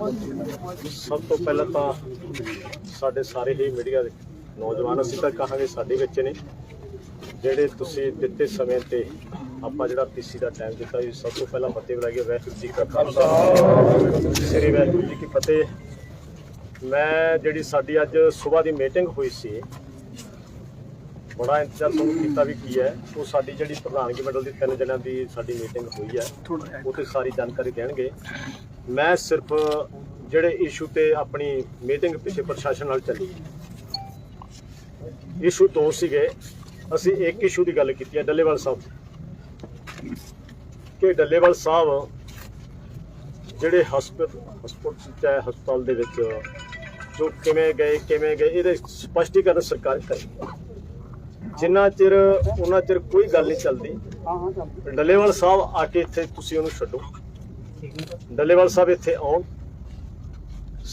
ਸਭ ਤੋਂ ਪਹਿਲਾਂ ਤਾਂ ਸਾਡੇ ਸਾਰੇ ਹੀ ਮੀਡੀਆ ਦੇ ਨੌਜਵਾਨ, ਅਸੀਂ ਤਾਂ ਕਹਾਂਗੇ ਸਾਡੇ ਵਿੱਚ ਨੇ। ਜਿਹੜੇ ਤੁਸੀਂ ਦਿੱਤੇ ਸਮੇਂ ਤੇ ਆਪਾਂ ਜਿਹੜਾ ਪੀਸੀ ਦਾ ਟਾਈਮ ਦਿੱਤਾ ਜੀ ਸਭ ਤੋਂ ਪਹਿਲਾਂ ਫਤਿਹ ਬੁਲਾਈਏ, ਵਾਹਿਗੁਰੂ ਜੀ ਕਾ ਖਾਲਸਾ। ਸ੍ਰੀ ਵਾਹਿਗੁਰੂ ਜੀ ਕੀ ਫਤਿਹ। ਮੈਂ ਜਿਹੜੀ ਸਾਡੀ ਅੱਜ ਸਵੇਰ ਦੀ ਮੀਟਿੰਗ ਹੋਈ ਸੀ ਬੜਾ ਇੰਤਜ਼ਾਰ ਤੁਹਾਨੂੰ ਕੀਤਾ ਵੀ ਕੀ ਹੈ। ਉਹ ਸਾਡੀ ਜਿਹੜੀ ਪ੍ਰਧਾਨਗੀ ਮੰਡਲ ਦੀ ਤਿੰਨ ਜਣਿਆਂ ਦੀ ਸਾਡੀ ਮੀਟਿੰਗ ਹੋਈ ਹੈ। ਉਹ ਸਾਰੀ ਜਾਣਕਾਰੀ ਦੇਣਗੇ। ਮੈਂ ਸਿਰਫ ਜਿਹੜੇ ਇਸ਼ੂ ਤੇ ਆਪਣੀ ਮੀਟਿੰਗ ਪਿੱਛੇ ਪ੍ਰਸ਼ਾਸਨ ਨਾਲ ਚੱਲੀ। ਇਸ਼ੂ ਦੋ ਸੀਗੇ। ਅਸੀਂ ਇੱਕ ਇਸ਼ੂ ਦੀ ਗੱਲ ਕੀਤੀ ਹੈ, ਡੱਲੇਵਾਲ ਸਾਹਿਬ ਕਿ ਡੱਲੇਵਾਲ ਸਾਹਿਬ ਜਿਹੜੇ ਹਸਪਤਾਲ ਹਸਪਤਾਲ ਹਸਪਤਾਲ ਦੇ ਵਿੱਚ ਜੋ ਕਿਵੇਂ ਗਏ ਕਿਵੇਂ ਗਏ, ਇਹਦੇ ਸਪਸ਼ਟੀਕਰਨ ਸਰਕਾਰ ਕਰੇ ਜਿੰਨਾ ਚਿਰ ਉਹਨਾਂ ਚਿਰ ਕੋਈ ਗੱਲ ਨਹੀਂ ਚੱਲਦੀ ਡੱਲੇਵਾਲ ਸਾਹਿਬ ਆ ਕੇ ਇੱਥੇ ਤੁਸੀਂ ਉਹਨੂੰ ਛੱਡੋ। ਡੱਲੇਵਾਲ ਸਾਹਿਬ ਇੱਥੇ ਆਉਣ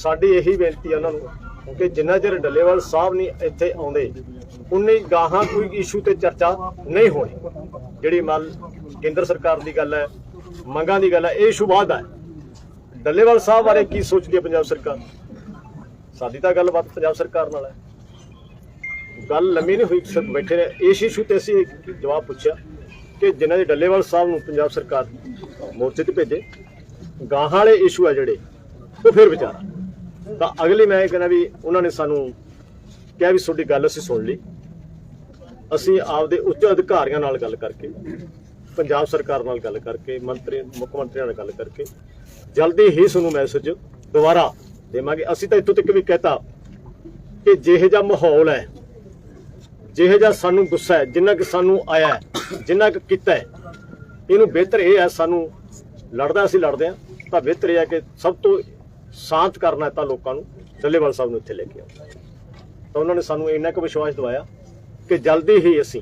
ਸਾਡੀ ਇਹੀ ਬੇਨਤੀ ਹੈ ਉਹਨਾਂ ਨੂੰ ਕਿ ਜਿੰਨਾ ਚਿਰ ਡੱਲੇਵਾਲ ਸਾਹਿਬ ਨਹੀਂ ਇੱਥੇ ਆਉਂਦੇ ਉਨੇ ਗਾਹਾਂ ਕੋਈ ਇਸ਼ੂ ਤੇ ਚਰਚਾ ਨਹੀਂ ਹੋਣੀ। ਜਿਹੜੀ ਮਲ ਕੇਂਦਰ ਸਰਕਾਰ ਦੀ ਗੱਲ ਹੈ ਮੰਗਾਂ ਦੀ ਗੱਲ ਹੈ ਇਹ ਇਸ਼ੂ ਬਾਅਦ ਹੈ। ਡੱਲੇਵਾਲ ਸਾਹਿਬ ਬਾਰੇ ਕੀ ਸੋਚਦੀ ਹੈ ਪੰਜਾਬ ਸਰਕਾਰ? ਸਾਡੀ ਤਾਂ ਗੱਲਬਾਤ ਪੰਜਾਬ ਸਰਕਾਰ ਨਾਲ ਹੈ। ਗੱਲ ਲੰਮੀ ਨਹੀਂ ਹੋਈ ਸਭ ਬੈਠੇ ਨੇ ਇਸ ਇਸ਼ੂ ਤੇ ਅਸੀਂ ਇੱਕ ਜਵਾਬ ਪੁੱਛਿਆ ਕਿ ਜਿਨ੍ਹਾਂ ਦੇ ਡੱਲੇਵਾਲ ਸਾਹਿਬ ਨੂੰ ਪੰਜਾਬ ਸਰਕਾਰ ਮੋਰਚੇ ਤੇ ਭੇਜੇ, ਗਾਹਾਂ ਵਾਲੇ ਇਸ਼ੂ ਆ ਜਿਹੜੇ, ਉਹ ਫਿਰ ਵਿਚਾਰਾ। ਤਾਂ ਅਗਲੀ ਮੈਂ ਇਹ ਕਹਿੰਦਾ ਵੀ ਉਹਨਾਂ ਨੇ ਸਾਨੂੰ ਕਿਹਾ ਵੀ ਤੁਹਾਡੀ ਗੱਲ ਅਸੀਂ ਸੁਣ ਲਈ। ਅਸੀਂ ਆਪਦੇ ਉੱਚ ਅਧਿਕਾਰੀਆਂ ਨਾਲ ਗੱਲ ਕਰਕੇ, ਪੰਜਾਬ ਸਰਕਾਰ ਨਾਲ ਗੱਲ ਕਰਕੇ, ਮੰਤਰੀ, ਮੁੱਖ ਮੰਤਰੀ ਨਾਲ ਗੱਲ ਕਰਕੇ, ਜਲਦੀ ਹੀ ਤੁਹਾਨੂੰ ਮੈਸੇਜ ਦੁਬਾਰਾ ਦੇਵਾਂਗੇ। ਅਸੀਂ ਤਾਂ ਇੱਥੋਂ ਤੱਕ ਵੀ ਕਹਤਾ ਕਿ ਜਿਹੇ ਜਿਹਾ ਮਾਹੌਲ ਹੈ ਜਿਹੇ ਜਿਹਾ ਸਾਨੂੰ ਗੁੱਸਾ ਹੈ, ਜਿੰਨਾ ਕਿ ਸਾਨੂੰ ਆਇਆ ਹੈ, ਜਿੰਨਾ ਕਿ ਕੀਤਾ ਹੈ, ਇਹਨੂੰ ਬਿਹਤਰ ਇਹ ਹੈ ਸਾਨੂੰ ਲੜਦਾ ਅਸੀਂ ਲੜਦੇ ਹਾਂ, ਤਾਂ ਬਿਹਤਰ ਇਹ ਹੈ ਕਿ ਸਭ ਤੋਂ ਸ਼ਾਂਤ ਕਰਨਾ ਹੈ ਤਾਂ ਲੋਕਾਂ ਨੂੰ, ਡੱਲੇਵਾਲ ਸਾਹਿਬ ਨੂੰ ਇੱਥੇ ਲੈ ਕੇ ਆਓ। ਤਾਂ ਉਹਨਾਂ ਨੇ ਸਾਨੂੰ ਇੰਨਾ ਕੁ ਵਿਸ਼ਵਾਸ ਦਿਵਾਇਆ ਕਿ ਜਲਦੀ ਹੀ ਅਸੀਂ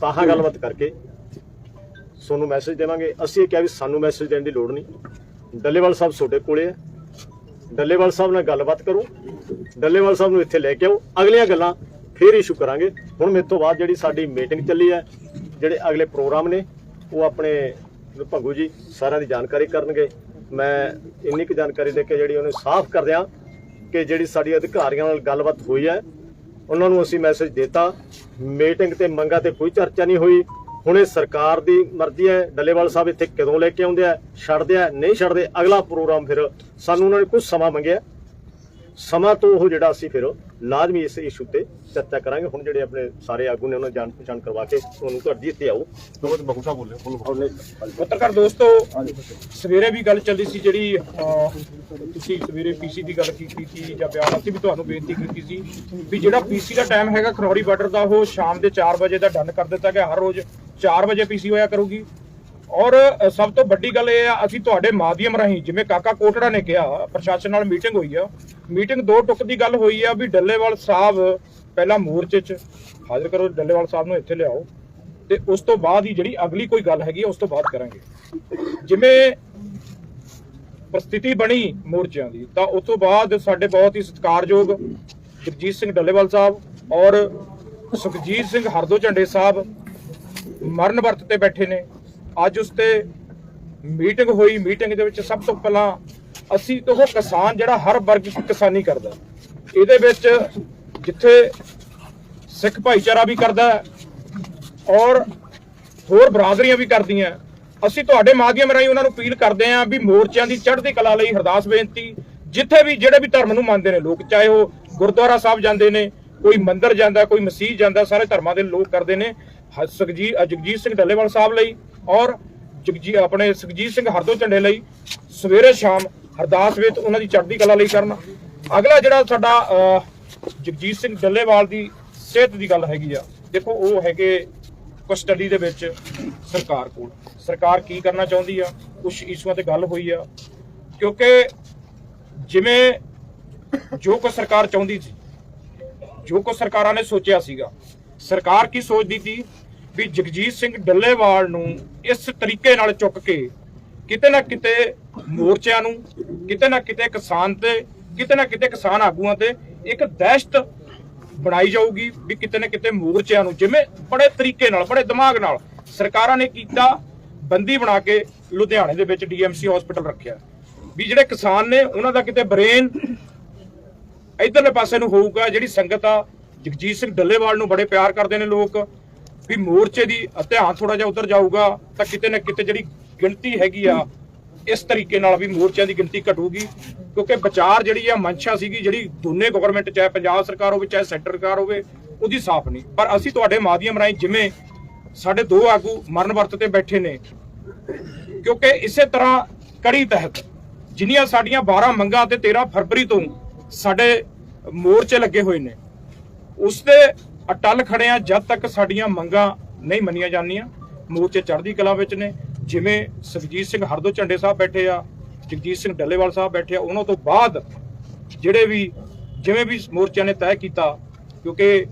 ਸਾਹਾ ਗੱਲਬਾਤ ਕਰਕੇ ਤੁਹਾਨੂੰ ਮੈਸੇਜ ਦੇਵਾਂਗੇ। ਅਸੀਂ ਇਹ ਕਿਹਾ ਵੀ ਸਾਨੂੰ ਮੈਸੇਜ ਦੇਣ ਦੀ ਲੋੜ ਨਹੀਂ। ਡੱਲੇਵਾਲ ਸਾਹਿਬ ਤੁਹਾਡੇ ਕੋਲੇ ਹੈ। ਡੱਲੇਵਾਲ ਸਾਹਿਬ ਨਾਲ ਗੱਲਬਾਤ ਕਰੋ। ਡੱਲੇਵਾਲ ਸਾਹਿਬ ਨੂੰ ਇੱਥੇ ਲੈ ਕੇ ਆਓ। ਅਗਲੀਆਂ ਗੱਲਾਂ ਫੇਰ ਇਸ਼ੂ ਕਰਾਂਗੇ। ਹੁਣ ਮੇਰੇ ਤੋਂ ਬਾਅਦ ਜਿਹੜੀ ਸਾਡੀ ਮੀਟਿੰਗ ਚੱਲੀ ਹੈ, ਜਿਹੜੇ ਅਗਲੇ ਪ੍ਰੋਗਰਾਮ ਨੇ, ਉਹ ਆਪਣੇ ਭੰਗੂ ਜੀ ਸਾਰਿਆਂ ਦੀ ਜਾਣਕਾਰੀ ਕਰਨਗੇ। ਮੈਂ ਇੰਨੀ ਕੁ ਜਾਣਕਾਰੀ ਦੇ ਕੇ ਜਿਹੜੀ ਉਹਨੂੰ ਸਾਫ਼ ਕਰ ਦਿਆਂ ਕਿ ਜਿਹੜੀ ਸਾਡੀ ਅਧਿਕਾਰੀਆਂ ਨਾਲ ਗੱਲਬਾਤ ਹੋਈ ਹੈ, ਉਹਨਾਂ ਨੂੰ ਅਸੀਂ ਮੈਸੇਜ ਦਿੱਤਾ। ਮੀਟਿੰਗ ਤੇ ਮੰਗਾ ਤੇ ਕੋਈ ਚਰਚਾ ਨਹੀਂ ਹੋਈ। ਹੁਣ ਇਹ ਸਰਕਾਰ ਦੀ ਮਰਜ਼ੀ ਹੈ, ਡੱਲੇਵਾਲ ਸਾਹਿਬ ਇੱਥੇ ਕਦੋਂ ਲੈ ਕੇ ਆਉਂਦੇ ਆ, ਛੱਡਦੇ ਆ, ਨਹੀਂ ਛੱਡਦੇ, ਅਗਲਾ ਪ੍ਰੋਗਰਾਮ ਫਿਰ ਸਾਨੂੰ ਉਹਨਾਂ ਨੇ ਕੁਝ ਸਮਾਂ ਮੰਗਿਆ। ਸਮਾਂ ਤੋਂ ਉਹ ਜਿਹੜਾ ਅਸੀਂ ਫਿਰ ਲਾਜ਼ਮੀ ਇਸ ਇਸ਼ੂ ਤੇ ਚਰਚਾ ਕਰਾਂਗੇ। ਹੁਣ ਜਿਹੜੇ ਆਪਣੇ ਸਾਰੇ ਆਗੂ ਨੇ ਉਹਨਾਂ ਜਾਣ ਪਛਾਣ ਕਰਵਾ ਕੇ ਤੁਹਾਨੂੰ ਤੁਹਾਡੀ ਇੱਥੇ ਆਓ। ਬਹੁਤ ਬਹੁਤਾ ਬੋਲੇ ਬੋਲ ਪੱਤਰਕਾਰ ਦੋਸਤੋ ਸਵੇਰੇ ਵੀ ਗੱਲ ਚੱਲੀ ਸੀ ਜਿਹੜੀ ਤੁਸੀਂ ਸਵੇਰੇ ਪੀਸੀ ਦੀ ਗੱਲ ਕੀਤੀ ਸੀ ਜਾਂ ਬਿਆਨ ਅਸੀਂ ਵੀ ਤੁਹਾਨੂੰ ਬੇਨਤੀ ਕੀਤੀ ਸੀ ਵੀ ਜਿਹੜਾ ਪੀਸੀ ਦਾ ਟਾਈਮ ਹੈਗਾ ਖਰੌੜੀ ਬਾਰਡਰ ਦਾ ਉਹ ਸ਼ਾਮ ਦੇ 4 ਵਜੇ ਦਾ ਡਨ ਕਰ ਦਿੱਤਾ ਗਿਆ। ਹਰ ਰੋਜ਼ 4 ਵਜੇ ਪੀਸੀ ਹੋਇਆ ਕਰੂਗੀ। ਔਰ ਸਭ ਤੋਂ ਵੱਡੀ ਗੱਲ ਇਹ ਆ, ਅਸੀਂ ਤੁਹਾਡੇ ਮਾਧਿਅਮ ਰਾਹੀਂ, ਜਿਵੇਂ ਕਾਕਾ ਕੋਟੜਾ ਨੇ ਕਿਹਾ, ਪ੍ਰਸ਼ਾਸਨ ਨਾਲ ਮੀਟਿੰਗ ਹੋਈ ਆ, ਮੀਟਿੰਗ ਦੋ ਟੁਕ ਦੀ ਗੱਲ ਹੋਈ ਆ ਵੀ ਡੱਲੇਵਾਲ ਸਾਹਿਬ ਪਹਿਲਾਂ ਮੋਰਚੇ 'ਚ, ਹਾਜ਼ਰ ਕਰੋ, ਡੱਲੇਵਾਲ ਸਾਹਿਬ ਨੂੰ ਇੱਥੇ ਲਿਆਓ, ਤੇ ਉਸ ਤੋਂ ਬਾਅਦ ਹੀ ਜਿਹੜੀ ਅਗਲੀ ਕੋਈ ਗੱਲ ਹੈਗੀ ਉਸ ਤੋਂ ਬਾਅਦ ਕਰਾਂਗੇ। ਜਿਵੇਂ ਪ੍ਰਸਥਿਤੀ ਬਣੀ ਮੋਰਚਿਆਂ ਦੀ, ਤਾਂ ਉਸ ਤੋਂ ਬਾਅਦ ਸਾਡੇ ਬਹੁਤ ਹੀ ਸਤਿਕਾਰਯੋਗ ਜਗਜੀਤ ਸਿੰਘ ਡੱਲੇਵਾਲ ਸਾਹਿਬ ਔਰ ਸੁਖਜੀਤ ਸਿੰਘ ਹਰਦੋ ਝੰਡੇ ਸਾਹਿਬ ਮਰਨ ਵਰਤ ਤੇ ਬੈਠੇ ਨੇ। ਅੱਜ ਉਸ ਤੇ ਮੀਟਿੰਗ ਹੋਈ। ਮੀਟਿੰਗ ਦੇ ਵਿੱਚ ਸਭ ਤੋਂ ਪਹਿਲਾਂ ਅਸੀਂ ਤੋਂ ਉਹ ਕਿਸਾਨ ਜਿਹੜਾ ਹਰ ਵਰਗ ਕਿਸਾਨੀ ਕਰਦਾ ਇਹਦੇ ਵਿੱਚ ਜਿੱਥੇ ਸਿੱਖ ਭਾਈਚਾਰਾ ਵੀ ਕਰਦਾ ਔਰ ਹੋਰ ਬਰਾਦਰੀਆਂ ਵੀ ਕਰਦੀਆਂ ਅਸੀਂ ਤੁਹਾਡੇ ਮਾਧਿਅਮ ਰਾਹੀਂ ਉਹਨਾਂ ਨੂੰ ਅਪੀਲ ਕਰਦੇ ਆਂ ਵੀ ਮੋਰਚਿਆਂ ਦੀ ਚੜ੍ਹਦੀ ਕਲਾ ਲਈ ਅਰਦਾਸ ਬੇਨਤੀ, ਜਿੱਥੇ ਵੀ ਜਿਹੜੇ ਵੀ ਧਰਮ ਨੂੰ ਮੰਨਦੇ ਨੇ ਲੋਕ, ਚਾਹੇ ਉਹ ਗੁਰਦੁਆਰਾ ਸਾਹਿਬ ਜਾਂਦੇ ਨੇ, ਕੋਈ ਮੰਦਿਰ ਜਾਂਦਾ, ਕੋਈ ਮਸੀਹ ਜਾਂਦਾ, ਸਾਰੇ ਧਰਮਾਂ ਦੇ ਲੋਕ ਕਰਦੇ ਨੇ। ਹ- ਸੁਖਜੀਤ ਜਗਜੀਤ ਸਿੰਘ ਡੱਲੇਵਾਲ ਸਾਹਿਬ ਲਈ ਔਰ ਜਗਜੀ ਆਪਣੇ ਸੁਖਜੀਤ ਸਿੰਘ ਹਰਦੋ ਝੰਡੇ ਲਈ ਸਵੇਰੇ ਸ਼ਾਮ ਅਰਦਾਸ ਵਿੱਚ ਉਹਨਾਂ ਦੀ ਚੜ੍ਹਦੀ ਕਲਾ ਲਈ ਕਰਨ। ਅਗਲਾ ਜਿਹੜਾ ਸਾਡਾ ਜਗਜੀਤ ਸਿੰਘ ਡੱਲੇਵਾਲ ਦੀ ਸਿਹਤ ਦੀ ਗੱਲ ਹੈਗੀ ਆ, ਦੇਖੋ ਉਹ ਹੈਗੇ ਕਸਟਡੀ ਦੇ ਵਿੱਚ ਸਰਕਾਰ ਕੋਲ। ਸਰਕਾਰ ਕੀ ਕਰਨਾ ਚਾਹੁੰਦੀ ਆ? ਕੁਝ ਇਸ਼ੂਆਂ ਤੇ ਗੱਲ ਹੋਈ ਆ। ਕਿਉਂਕਿ ਜਿਵੇਂ ਜੋ ਕੋ ਸਰਕਾਰ ਚਾਹੁੰਦੀ ਸੀ, ਜੋ ਕੋ ਸਰਕਾਰਾਂ ਨੇ ਸੋਚਿਆ ਸੀਗਾ, ਸਰਕਾਰ ਕੀ ਸੋਚਦੀ ਸੀ? ਵੀ ਜਗਜੀਤ ਸਿੰਘ ਡੱਲੇਵਾਲ ਨੂੰ ਇਸ ਤਰੀਕੇ ਨਾਲ ਚੁੱਕ ਕੇ ਕਿਤੇ ਨਾ ਕਿਤੇ ਮੋਰਚਿਆਂ ਨੂੰ, ਕਿਤੇ ਨਾ ਕਿਤੇ ਕਿਸਾਨ ਤੇ, ਕਿਤੇ ਨਾ ਕਿਤੇ ਕਿਸਾਨ ਆਗੂਆਂ ਤੇ ਇੱਕ ਦਹਿਸ਼ਤ ਬਣਾਈ ਜਾਊਗੀ ਵੀ ਕਿਤੇ ਨਾ ਕਿਤੇ ਮੋਰਚਿਆਂ ਨੂੰ, ਜਿਵੇਂ ਬੜੇ ਤਰੀਕੇ ਨਾਲ, ਬੜੇ ਦਿਮਾਗ ਨਾਲ ਸਰਕਾਰਾਂ ਨੇ ਕੀਤਾ, ਬੰਦੀ ਬਣਾ ਕੇ ਲੁਧਿਆਣੇ ਦੇ ਵਿੱਚ ਡੀਐਮਸੀ ਹਸਪੀਟਲ ਰੱਖਿਆ। ਵੀ ਜਿਹੜੇ ਕਿਸਾਨ ਨੇ, ਉਹਨਾਂ ਦਾ ਕਿਤੇ ਬ੍ਰੇਨ ਇਧਰਲੇ ਪਾਸੇ ਨੂੰ ਹੋਊਗਾ, ਜਿਹੜੀ ਸੰਗਤ ਆ, ਜਗਜੀਤ ਸਿੰਘ ਡੱਲੇਵਾਲ ਨੂੰ ਬੜੇ ਪਿਆਰ ਕਰਦੇ ਨੇ ਲੋਕ। ਵੀ ਮੋਰਚੇ ਦੀ ਧਿਆਨ ਥੋੜਾ ਜਿਹਾ ਉਧਰ ਜਾਊਗਾ, ਤਾਂ ਕਿਤੇ ਨਾ ਕਿਤੇ ਜਿਹੜੀ ਗਿਣਤੀ ਹੈਗੀ ਆ, ਇਸ ਤਰੀਕੇ ਨਾਲ ਵੀ ਮੋਰਚਿਆਂ ਦੀ ਗਿਣਤੀ ਘਟੂਗੀ, ਕਿਉਂਕਿ ਵਿਚਾਰ ਜਿਹੜੀ ਆ, ਮਨਸ਼ਾ ਸੀਗੀ, ਜਿਹੜੀ ਦੋਨੇ ਗਵਰਨਮੈਂਟ ਚਾਹੇ ਪੰਜਾਬ ਸਰਕਾਰ ਹੋਵੇ, ਚਾਹੇ ਸੈਂਟਰ ਸਰਕਾਰ ਹੋਵੇ, ਉਹਦੀ ਸਾਫ਼ ਨਹੀਂ। ਪਰ ਅਸੀਂ ਤੁਹਾਡੇ ਮਾਧਿਅਮ ਰਾਹੀਂ ਜਿਵੇਂ ਸਾਡੇ ਦੋ ਆਗੂ ਮਰਨ ਵਰਤ ਤੇ ਬੈਠੇ ਨੇ, ਕਿਉਂਕਿ ਇਸੇ ਤਰ੍ਹਾਂ ਕੜੀ ਤਹਿਤ ਜਿੰਨੀਆਂ ਸਾਡੀਆਂ 12 ਮੰਗਾਂ ਤੇ 13 ਫਰਵਰੀ ਤੋਂ ਸਾਡੇ ਮੋਰਚੇ ਲੱਗੇ ਹੋਏ ਨੇ ਉਸ ਤੇ ਅਟਲ ਖੜੇ ਆ, ਜਦ ਤੱਕ ਸਾਡੀਆਂ ਮੰਗਾਂ ਨਹੀਂ ਮੰਨੀਆਂ ਜਾਂਦੀਆਂ। ਮੋਰਚੇ ਚੜ੍ਹਦੀ ਕਲਾ ਵਿੱਚ ਨੇ। ਜਿਵੇਂ ਸੁਖਜੀਤ ਸਿੰਘ ਹਰਦੋ ਝੰਡੇ ਸਾਹਿਬ ਬੈਠੇ ਆ, ਜਗਜੀਤ ਸਿੰਘ ਡੱਲੇਵਾਲ ਸਾਹਿਬ ਬੈਠੇ ਆ, ਉਹਨਾਂ ਤੋਂ ਬਾਅਦ ਜਿਹੜੇ ਵੀ, ਜਿਵੇਂ ਵੀ ਮੋਰਚਿਆਂ ਨੇ ਤੈਅ ਕੀਤਾ, ਕਿਉਂਕਿ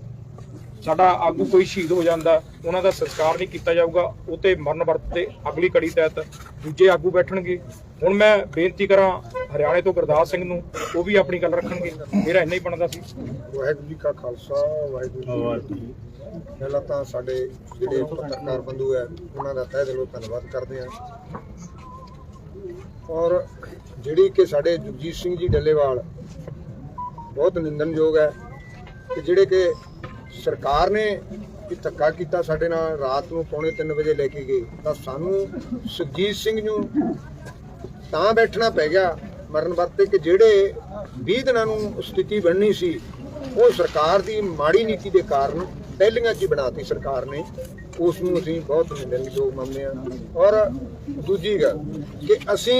ਸਾਡਾ ਆਗੂ ਕੋਈ ਸ਼ਹੀਦ ਹੋ ਜਾਂਦਾ, ਉਹਨਾਂ ਦਾ ਸੰਸਕਾਰ ਨਹੀਂ ਕੀਤਾ ਜਾਊਗਾ, ਉਹ ਤੇ ਮਰਨ ਵਰਤ ਤੇ ਅਗਲੀ ਕੜੀ ਤਹਿਤ ਦੂਜੇ ਆਗੂ ਬੈਠਣਗੇ। ਹੁਣ ਮੈਂ ਬੇਨਤੀ ਕਰਾਂ ਹਰਿਆਣੇ ਤੋਂ ਗੁਰਦਾਸ ਸਿੰਘ ਨੂੰ ਉਹ ਵੀ ਆਪਣੀ ਗੱਲ ਰੱਖਣਗੇ। ਮੇਰਾ ਇੰਨਾ ਹੀ ਬਣਦਾ ਸੀ। ਵਾਹਿਗੁਰੂ ਜੀ ਕਾ ਖਾਲਸਾ ਵਾਹਿਗੁਰੂ ਜੀ ਕੀ ਫਤਿਹ। ਪਹਿਲਾਂ ਤਾਂ ਸਾਡੇ ਜਿਹੜੇ ਪੱਤਰਕਾਰ ਬੰਧੂ ਹੈ ਉਹਨਾਂ ਦਾ ਤਹਿ ਦਿਲੋਂ ਧੰਨਵਾਦ ਕਰਦੇ ਹਾਂ। ਔਰ ਜਿਹੜੀ ਕਿ ਸਾਡੇ ਜਗਜੀਤ ਸਿੰਘ ਜੀ ਡੱਲੇਵਾਲ ਬਹੁਤ ਨਿੰਦਨਯੋਗ ਹੈ ਕਿ ਜਿਹੜੇ ਕਿ ਸਰਕਾਰ ਨੇ ਕਿ ਧੱਕਾ ਕੀਤਾ ਸਾਡੇ ਨਾਲ ਰਾਤ ਨੂੰ ਪੌਣੇ 3 ਵਜੇ ਲੈ ਕੇ ਗਏ ਤਾਂ ਸਾਨੂੰ ਸੁਖਜੀਤ ਸਿੰਘ ਨੂੰ ਤਾਂ ਬੈਠਣਾ ਪੈ ਗਿਆ। ਮਰਨ ਵਰਤੇ ਕਿ ਜਿਹੜੇ 20 ਦਿਨਾਂ ਨੂੰ ਸਥਿਤੀ ਬਣਨੀ ਸੀ, ਉਹ ਸਰਕਾਰ ਦੀ ਮਾੜੀ ਨੀਤੀ ਦੇ ਕਾਰਨ ਪਹਿਲੀਆਂ 'ਚ ਹੀ ਬਣਾਤੀ ਸਰਕਾਰ ਨੇ। ਉਸ ਨੂੰ ਅਸੀਂ ਬਹੁਤ ਨਿੰਦਣਯੋਗ ਮੰਨਦੇ ਹਾਂ। ਔਰ ਦੂਜੀ ਗੱਲ ਕਿ ਅਸੀਂ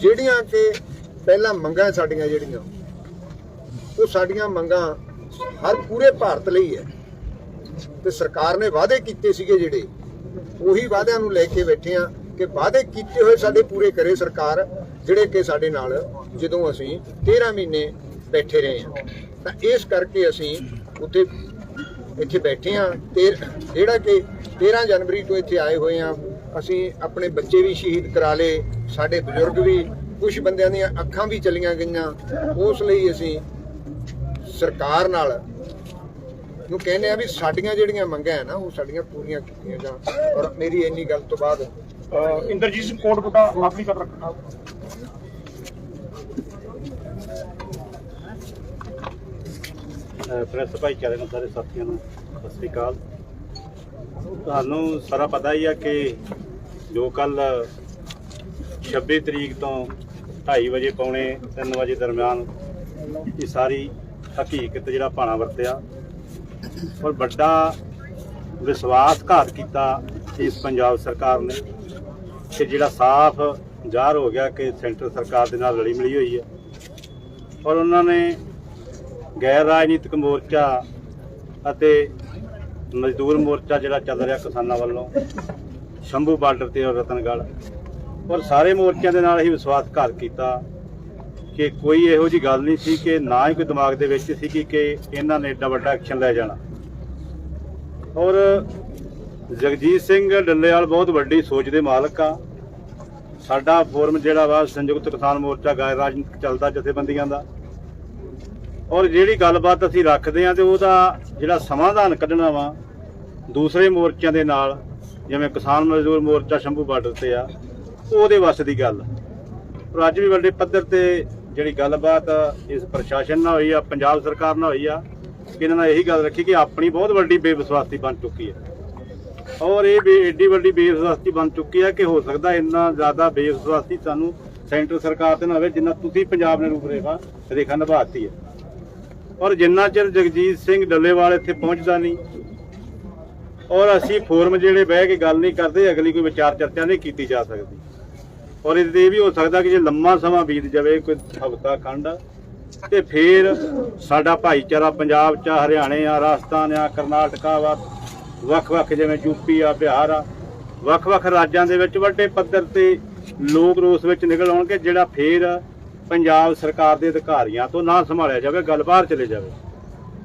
ਜਿਹੜੀਆਂ ਕਿ ਪਹਿਲਾਂ ਮੰਗਾਂ ਸਾਡੀਆਂ ਜਿਹੜੀਆਂ, ਉਹ ਸਾਡੀਆਂ ਮੰਗਾਂ ਹਰ ਪੂਰੇ ਭਾਰਤ ਲਈ ਹੈ। ਤੇ ਸਰਕਾਰ ਨੇ ਵਾਅਦੇ ਕੀਤੇ ਸੀਗੇ ਜਿਹੜੇ, ਉਹੀ ਵਾਅਦਿਆਂ ਨੂੰ ਲੈ ਕੇ ਬੈਠੇ ਆ ਕਿ ਵਾਅਦੇ ਕੀਤੇ ਹੋਏ ਸਾਡੇ ਪੂਰੇ ਕਰੇ ਸਰਕਾਰ, ਜਿਹੜੇ ਕਿ ਸਾਡੇ ਨਾਲ ਜਦੋਂ ਅਸੀਂ 13 ਮਹੀਨੇ ਬੈਠੇ ਰਹੇ ਹਾਂ। ਤਾਂ ਇਸ ਕਰਕੇ ਅਸੀਂ ਉੱਥੇ ਇੱਥੇ ਬੈਠੇ ਹਾਂ। ਤੇ ਜਿਹੜਾ ਕਿ 13 ਜਨਵਰੀ ਤੋਂ ਇੱਥੇ ਆਏ ਹੋਏ ਹਾਂ, ਅਸੀਂ ਆਪਣੇ ਬੱਚੇ ਵੀ ਸ਼ਹੀਦ ਕਰਾ ਲਏ, ਸਾਡੇ ਬਜ਼ੁਰਗ ਵੀ ਕੁਝ ਬੰਦਿਆਂ ਦੀਆਂ ਅੱਖਾਂ ਵੀ ਚਲੀਆਂ ਗਈਆਂ। ਉਸ ਲਈ ਅਸੀਂ ਸਰਕਾਰ ਨਾਲ ਨੂੰ ਕਹਿੰਦੇ ਆ ਵੀ ਸਾਡੀਆਂ ਜਿਹੜੀਆਂ ਮੰਗਾਂ ਹੈ ਨਾ, ਉਹ ਸਾਡੀਆਂ ਪੂਰੀਆਂ ਕੀਤੀਆਂ ਜਾਣ। ਔਰ ਮੇਰੀ ਇੰਨੀ ਗੱਲ ਤੋਂ ਬਾਅਦ ਇੰਦਰਜੀਤ ਸਿੰਘ ਕੋਟਬੁੱਟਾ ਆਪਣੀ ਗੱਲ ਰੱਖਣਾ। ਪ੍ਰੈਸ ਭਾਈਚਾਰੇ ਨੂੰ ਸਾਰੇ ਸਾਥੀਆਂ ਨੂੰ ਸਤਿ ਸ੍ਰੀ ਅਕਾਲ। ਤੁਹਾਨੂੰ ਸਾਰਾ ਪਤਾ ਹੀ ਆ ਕਿ ਜੋ ਕੱਲ 26 ਤਰੀਕ ਤੋਂ 2:30 ਵਜੇ ਪੌਣੇ 3 ਵਜੇ ਦਰਮਿਆਨ ਇਹ ਸਾਰੀ ਹਕੀਕਤ ਜਿਹੜਾ ਭਾਣਾ ਵਰਤਿਆ ਔਰ ਵੱਡਾ ਵਿਸ਼ਵਾਸਘਾਤ ਕੀਤਾ ਇਸ ਪੰਜਾਬ ਸਰਕਾਰ ਨੇ। ਕਿ ਜਿਹੜਾ ਸਾਫ਼ ਜ਼ਾਹਰ ਹੋ ਗਿਆ ਕਿ ਸੈਂਟਰ ਸਰਕਾਰ ਦੇ ਨਾਲ ਰਲੀ ਮਿਲੀ ਹੋਈ ਹੈ। ਔਰ ਉਹਨਾਂ ਨੇ ਗੈਰ ਰਾਜਨੀਤਿਕ ਮੋਰਚਾ ਅਤੇ ਮਜ਼ਦੂਰ ਮੋਰਚਾ ਜਿਹੜਾ ਚੱਲ ਰਿਹਾ ਕਿਸਾਨਾਂ ਵੱਲੋਂ, ਸ਼ੰਭੂ ਬਾਰਡਰ ਤੇ ਔਰ ਰਤਨਗੜ੍ਹ, ਔਰ ਸਾਰੇ ਮੋਰਚਿਆਂ ਦੇ ਨਾਲ ਹੀ ਵਿਸ਼ਵਾਸਘਾਤ ਕੀਤਾ ਕਿ ਕੋਈ ਇਹੋ ਜੀ ਗੱਲ ਨਹੀਂ ਸੀ ਕਿ ਨਾ ਹੀ ਕੋਈ ਦਿਮਾਗ ਦੇ ਵਿੱਚ ਸੀ ਕਿ ਇਹਨਾਂ ਨੇ ਏਡਾ ਵੱਡਾ ਐਕਸ਼ਨ ਲੈ ਜਾਣਾ। ਔਰ ਜਗਜੀਤ ਸਿੰਘ ਡੱਲੇਵਾਲ ਬਹੁਤ ਵੱਡੀ ਸੋਚ ਦੇ ਮਾਲਕ ਆ। ਸਾਡਾ ਫੋਰਮ ਜਿਹੜਾ ਵਾ ਸੰਯੁਕਤ ਕਿਸਾਨ ਮੋਰਚਾ ਗੈਰ ਰਾਜਨੀਤਿਕ ਚੱਲਦਾ ਜਥੇਬੰਦੀਆਂ ਦਾ। ਔਰ ਜਿਹੜੀ ਗੱਲਬਾਤ ਅਸੀਂ ਰੱਖਦੇ ਆ ਤੇ ਉਹਦਾ ਜਿਹੜਾ ਸਮਾਧਾਨ ਕੱਢਣਾ ਵਾ ਦੂਸਰੇ ਮੋਰਚਿਆਂ ਦੇ ਨਾਲ, ਜਿਵੇਂ ਕਿਸਾਨ ਮਜ਼ਦੂਰ ਮੋਰਚਾ ਸ਼ੰਭੂ ਬਾਰਡਰ ਤੇ ਆ, ਉਹਦੇ ਵੱਸ ਦੀ ਗੱਲ। ਪਰ ਅੱਜ ਵੀ ਵੱਡੇ ਪੱਧਰ ਤੇ ਜਿਹੜੀ ਗੱਲਬਾਤ ਇਸ ਪ੍ਰਸ਼ਾਸਨ ਨਾਲ ਹੋਈ ਆ, ਪੰਜਾਬ ਸਰਕਾਰ ਨਾਲ ਹੋਈ ਆ ਇਹਨਾਂ ਨਾਲ ਇਹੀ ਗੱਲ ਰੱਖੀ ਕਿ ਆਪਣੀ ਬਹੁਤ ਵੱਡੀ ਬੇਵਿਸ਼ਵਾਸੀ ਬਣ ਚੁੱਕੀ ਹੈ। ਔਰ ਇਹ ਬੇ ਏਡੀ ਵੱਡੀ ਬੇਵਿਸ਼ਵਾਸੀ ਬਣ ਚੁੱਕੀ ਹੈ ਕਿ ਹੋ ਸਕਦਾ ਇੰਨਾ ਜ਼ਿਆਦਾ ਬੇਵਿਸ਼ਵਾਸੀ ਸਾਨੂੰ ਸੈਂਟਰ ਸਰਕਾਰ ਤੇ ਨਾ ਹੋਵੇ ਜਿੰਨਾ ਤੁਸੀਂ ਪੰਜਾਬ ਨੇ ਰੂਪਰੇਖਾ ਰੇਖਾ ਨਿਭਾਤੀ ਹੈ। ਔਰ ਜਿੰਨਾ ਚਿਰ ਜਗਜੀਤ ਸਿੰਘ ਡੱਲੇਵਾਲ ਇੱਥੇ ਪਹੁੰਚਦਾ ਨਹੀਂ ਔਰ ਅਸੀਂ ਫੋਰਮ ਜਿਹੜੇ ਬਹਿ ਕੇ ਗੱਲ ਨਹੀਂ ਕਰਦੇ ਅਗਲੀ ਕੋਈ ਵਿਚਾਰ ਚਰਚਾ ਨਹੀਂ ਕੀਤੀ ਜਾ ਸਕਦੀ। ਔਰ ਇਹਦੇ ਇਹ ਵੀ ਹੋ ਸਕਦਾ ਕਿ ਜੇ ਲੰਮਾ ਸਮਾਂ ਬੀਤ ਜਾਵੇ ਕੋਈ ਹਫ਼ਤਾ ਖੰਡ ਤੇ ਫਿਰ ਸਾਡਾ ਭਾਈਚਾਰਾ ਪੰਜਾਬ ਚ ਆ, ਹਰਿਆਣੇ ਆ ਰਾਜਸਥਾਨ ਆ ਕਰਨਾਟਕਾ ਵਾ ਵੱਖ-ਵੱਖ ਜਿਵੇਂ ਯੂਪੀ ਆ, ਬਿਹਾਰ ਆ, ਵੱਖ-ਵੱਖ ਰਾਜਾਂ ਦੇ ਵਿੱਚ ਵੱਡੇ ਪੱਧਰ ਤੇ ਲੋਕ ਰੋਸ ਵਿੱਚ ਨਿਕਲ ਆਉਣਗੇ, ਜਿਹੜਾ ਫੇਰ ਪੰਜਾਬ ਸਰਕਾਰ ਦੇ ਅਧਿਕਾਰੀਆਂ ਤੋਂ ਨਾ ਸੰਭਾਲਿਆ ਜਾਵੇ ਗੱਲ ਬਾਹਰ ਚਲੇ ਜਾਵੇ।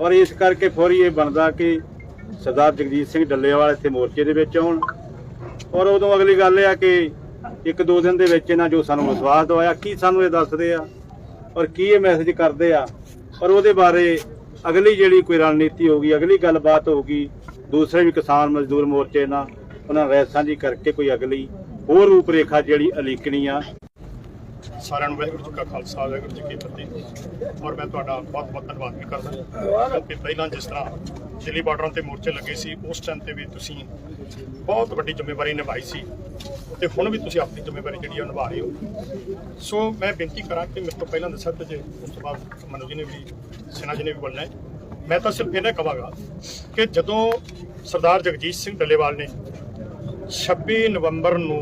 ਔਰ ਇਸ ਕਰਕੇ ਫੌਰੀ ਇਹ ਬਣਦਾ ਕਿ ਸਰਦਾਰ ਜਗਜੀਤ ਸਿੰਘ ਡੱਲੇਵਾਲ ਇੱਥੇ ਮੋਰਚੇ ਦੇ ਵਿੱਚ ਆਉਣ। ਔਰ ਉਦੋਂ ਅਗਲੀ ਗੱਲ ਇਹ ਆ ਕਿ ਇੱਕ ਦੋ ਦਿਨ ਦੇ ਵਿੱਚ ਇਹਨਾਂ ਜੋ ਸਾਨੂੰ ਵਿਸ਼ਵਾਸ ਦਵਾਇਆ, ਕੀ ਸਾਨੂੰ ਇਹ ਦੱਸਦੇ ਆ ਔਰ ਕੀ ਇਹ ਮੈਸੇਜ ਕਰਦੇ ਆ। ਔਰ ਉਹਦੇ ਬਾਰੇ ਅਗਲੀ ਜਿਹੜੀ ਕੋਈ ਰਣਨੀਤੀ ਹੋਗੀ ਅਗਲੀ ਗੱਲਬਾਤ ਹੋਗੀ ਦੂਸਰੇ ਵੀ ਕਿਸਾਨ ਮਜ਼ਦੂਰ ਮੋਰਚੇ ਨਾਲ ਉਹਨਾਂ ਨਾਲ ਰਾਏ ਸਾਂਝੀ ਕਰਕੇ ਕੋਈ ਅਗਲੀ ਹੋਰ ਰੂਪਰੇਖਾ ਜਿਹੜੀ ਅਲੀਕਣੀ ਆ। ਸਾਰਿਆਂ ਨੂੰ ਵਾਹਿਗੁਰੂ ਜੀ ਕਾ ਖਾਲਸਾ, ਵਾਹਿਗੁਰੂ ਜੀ ਕੀ ਫਤਿਹ। ਔਰ ਮੈਂ ਤੁਹਾਡਾ ਬਹੁਤ ਬਹੁਤ ਧੰਨਵਾਦ ਵੀ ਕਰਦਾ ਕਿ ਪਹਿਲਾਂ ਜਿਸ ਤਰ੍ਹਾਂ ਦਿੱਲੀ ਬਾਰਡਰਾਂ ਤੇ ਮੋਰਚੇ ਲੱਗੇ ਸੀ, ਉਸ ਟਾਈਮ ਤੇ ਵੀ ਤੁਸੀਂ ਬਹੁਤ ਵੱਡੀ ਜ਼ਿੰਮੇਵਾਰੀ ਨਿਭਾਈ ਸੀ। ਤੇ ਹੁਣ ਵੀ ਤੁਸੀਂ ਆਪਣੀ ਜ਼ਿੰਮੇਵਾਰੀ ਜਿਹੜੀ ਉਹ ਨਿਭਾ ਰਹੇ ਹੋ। ਸੋ ਮੈਂ ਬੇਨਤੀ ਕਰਾਂ ਕਿ ਮੇਰੇ ਤੋਂ ਪਹਿਲਾਂ ਦੱਸਿਆ ਤੇ ਜੇ ਉਸ ਤੋਂ ਬਾਅਦ ਮਨੋਜ ਜੀ ਨੇ ਵੀ, ਸਿਨਾ ਜੀ ਨੇ ਵੀ ਬੋਲਣਾ ਹੈ। ਮੈਂ ਤਾਂ ਸਿਰਫ ਇਹਨਾਂ ਕਹਾਂਗਾ ਕਿ ਜਦੋਂ ਸਰਦਾਰ ਜਗਜੀਤ ਸਿੰਘ ਡੱਲੇਵਾਲ ਨੇ 26 ਨਵੰਬਰ ਨੂੰ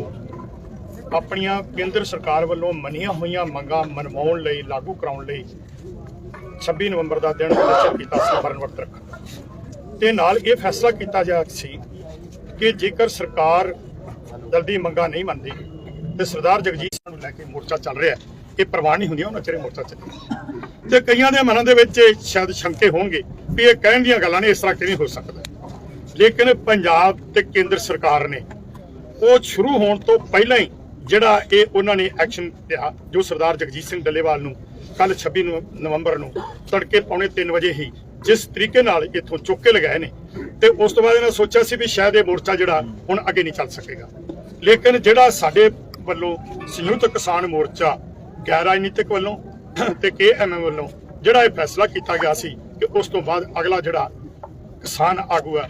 ਆਪਣੀਆਂ ਕੇਂਦਰ ਸਰਕਾਰ ਵੱਲੋਂ ਮੰਨੀਆਂ ਹੋਈਆਂ ਮੰਗਾਂ ਮਨਵਾਉਣ ਲਈ, ਲਾਗੂ ਕਰਾਉਣ ਲਈ 26 ਨਵੰਬਰ ਦਾ ਦਿਨ ਨਿਸ਼ਚਿਤ ਕੀਤਾ ਸੀ ਮਰਨ ਵਰਤ ਰੱਖਣ ਦਾ। ਤੇ ਨਾਲ ਇਹ ਫੈਸਲਾ ਕੀਤਾ ਗਿਆ ਸੀ ਕਿ ਜੇਕਰ ਸਰਕਾਰ ਜਲਦੀ ਮੰਗਾਂ ਨਹੀਂ ਮੰਨਦੀ ਤੇ ਸਰਦਾਰ ਜਗਜੀਤ ਸਿੰਘ ਨੂੰ ਲੈ ਕੇ ਮੋਰਚਾ ਚੱਲ ਰਿਹਾ ਹੈ ਇਹ ਪ੍ਰਵਾਨ ਨਹੀਂ ਹੁੰਦੀਆਂ, ਉਹਨਾਂ ਚਿਰ ਇਹ ਮੋਰਚਾ ਚੱਲੇ ਤੇ ਕਈਆਂ ਦੇ ਮਨਾਂ ਦੇ ਵਿੱਚ ਸ਼ਾਇਦ ਸ਼ੰਕੇ ਹੋਣਗੇ ਵੀ ਇਹ ਕਹਿਣ ਦੀਆਂ ਗੱਲਾਂ ਨੇ, ਇਸ ਤਰ੍ਹਾਂ ਕਿਵੇਂ ਹੋ ਸਕਦਾ ਲੇਕਿਨ ਪੰਜਾਬ ਤੇ ਕੇਂਦਰ ਸਰਕਾਰ ਨੇ ਉਹ ਸ਼ੁਰੂ ਹੋਣ ਤੋਂ ਪਹਿਲਾਂ ਹੀ ਜਿਹੜਾ ਇਹ ਉਹਨਾਂ ਨੇ ਐਕਸ਼ਨ ਲਿਆ, ਜੋ ਸਰਦਾਰ ਜਗਜੀਤ ਸਿੰਘ ਡੱਲੇਵਾਲ ਨੂੰ ਕੱਲ 26 ਨਵੰਬਰ ਨੂੰ ਤੜਕੇ ਪੌਣੇ 3 ਵਜੇ ਹੀ ਜਿਸ ਤਰੀਕੇ ਨਾਲ ਇੱਥੋਂ ਚੁੱਕ ਕੇ ਲਗਾਏ ਨੇ ਤੇ ਉਸ ਤੋਂ ਬਾਅਦ ਇਹਨਾਂ ਸੋਚਿਆ ਸੀ ਵੀ ਸ਼ਾਇਦ ਇਹ ਮੋਰਚਾ ਜਿਹੜਾ ਹੁਣ ਅੱਗੇ ਨਹੀਂ ਚੱਲ ਸਕੇਗਾ। ਲੇਕਿਨ ਜਿਹੜਾ ਸਾਡੇ ਵੱਲੋਂ ਸੰਯੁਕਤ ਕਿਸਾਨ ਮੋਰਚਾ ਗੈਰ ਰਾਜਨੀਤਿਕ ਵੱਲੋਂ ਤੇ ਕੇਐਮਐਮ ਵੱਲੋਂ ਜਿਹੜਾ ਇਹ ਫੈਸਲਾ ਕੀਤਾ ਗਿਆ ਸੀ ਕਿ ਉਸ ਤੋਂ ਬਾਅਦ ਅਗਲਾ ਜਿਹੜਾ ਕਿਸਾਨ ਆਗੂ ਹੈ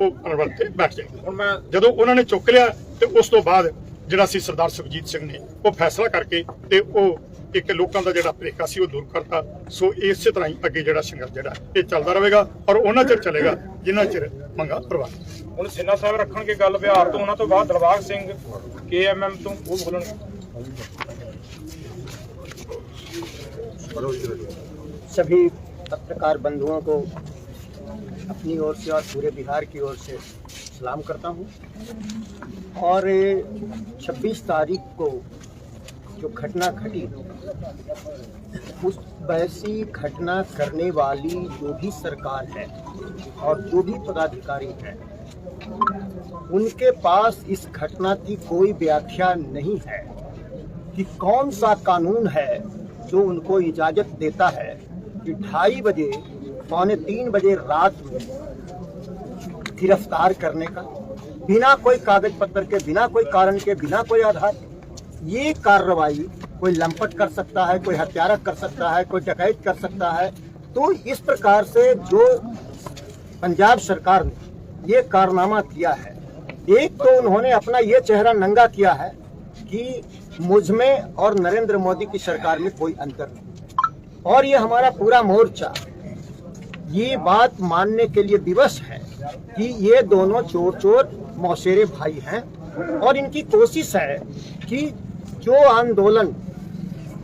ਉਹ ਅਨਵਰਤ ਤੇ ਬੈਠ ਜਾਏਗਾ ਹੁਣ ਮੈਂ ਜਦੋਂ ਉਹਨਾਂ ਨੇ ਚੁੱਕ ਲਿਆ ਤੇ ਉਸ ਤੋਂ ਬਾਅਦ ਜਿਹੜਾ ਸੀ ਸਰਦਾਰ ਸੁਖਜੀਤ ਸਿੰਘ ਨੇ ਉਹ ਫੈਸਲਾ ਕਰਕੇ ਤੇ ਉਹ ਇੱਕ ਲੋਕਾਂ ਦਾ ਜਿਹੜਾ ਭੁਲੇਖਾ ਸੀ ਉਹ ਦੂਰ ਕਰਤਾ। ਸੋ ਇਸੇ ਤਰ੍ਹਾਂ ਹੀ ਅੱਗੇ ਜਿਹੜਾ ਸੰਘਰਸ਼ ਜਿਹੜਾ ਇਹ ਚੱਲਦਾ ਰਹੇਗਾ ਔਰ ਉਹਨਾਂ ਚਿਰ ਚੱਲੇਗਾ ਜਿੰਨਾ ਚਿਰ ਮੰਗਾ ਪ੍ਰਵਾਨ ਹੁਣ ਸਿੰਨਾ ਸਾਹਿਬ ਰੱਖਣਗੇ ਗੱਲ ਬਿਹਾਰ ਤੋਂ ਉਹਨਾਂ ਤੋਂ ਬਾਅਦ ਦਲਬਾਗ ਸਿੰਘ ਕੇਐਮਐਮ ਤੋਂ ਉਹ ਬੋਲਣਗੇ। सभी पत्रकार बंधुओं को अपनी ओर से और पूरे बिहार की ओर से सलाम करता हूँ। और 26 तारीख को जो घटना घटी, उस वैसी घटना करने वाली जो भी सरकार है और जो भी पदाधिकारी है, उनके पास इस घटना की कोई व्याख्या नहीं है कि कौन सा कानून है जो उनको इजाज़त देता है कि ढाई बजे, पौने तीन बजे रात में गिरफ़्तार करने का, बिना कोई कागज़ पत्र के, बिना कोई कारण के, बिना कोई आधार ये कार्रवाई कोई लंपट कर सकता है, कोई हत्यारा कर सकता है, कोई डकैत कर सकता है तो इस प्रकार से जो पंजाब सरकार ने ये कारनामा किया है, एक तो उन्होंने अपना ये चेहरा नंगा किया है कि मुझमें और नरेंद्र मोदी की सरकार में कोई अंतर नहीं। और ये हमारा पूरा मोर्चा, ये बात मानने के लिए विवश है कि ये दोनों चोर चोर मौसेरे भाई हैं और इनकी कोशिश है कि जो आंदोलन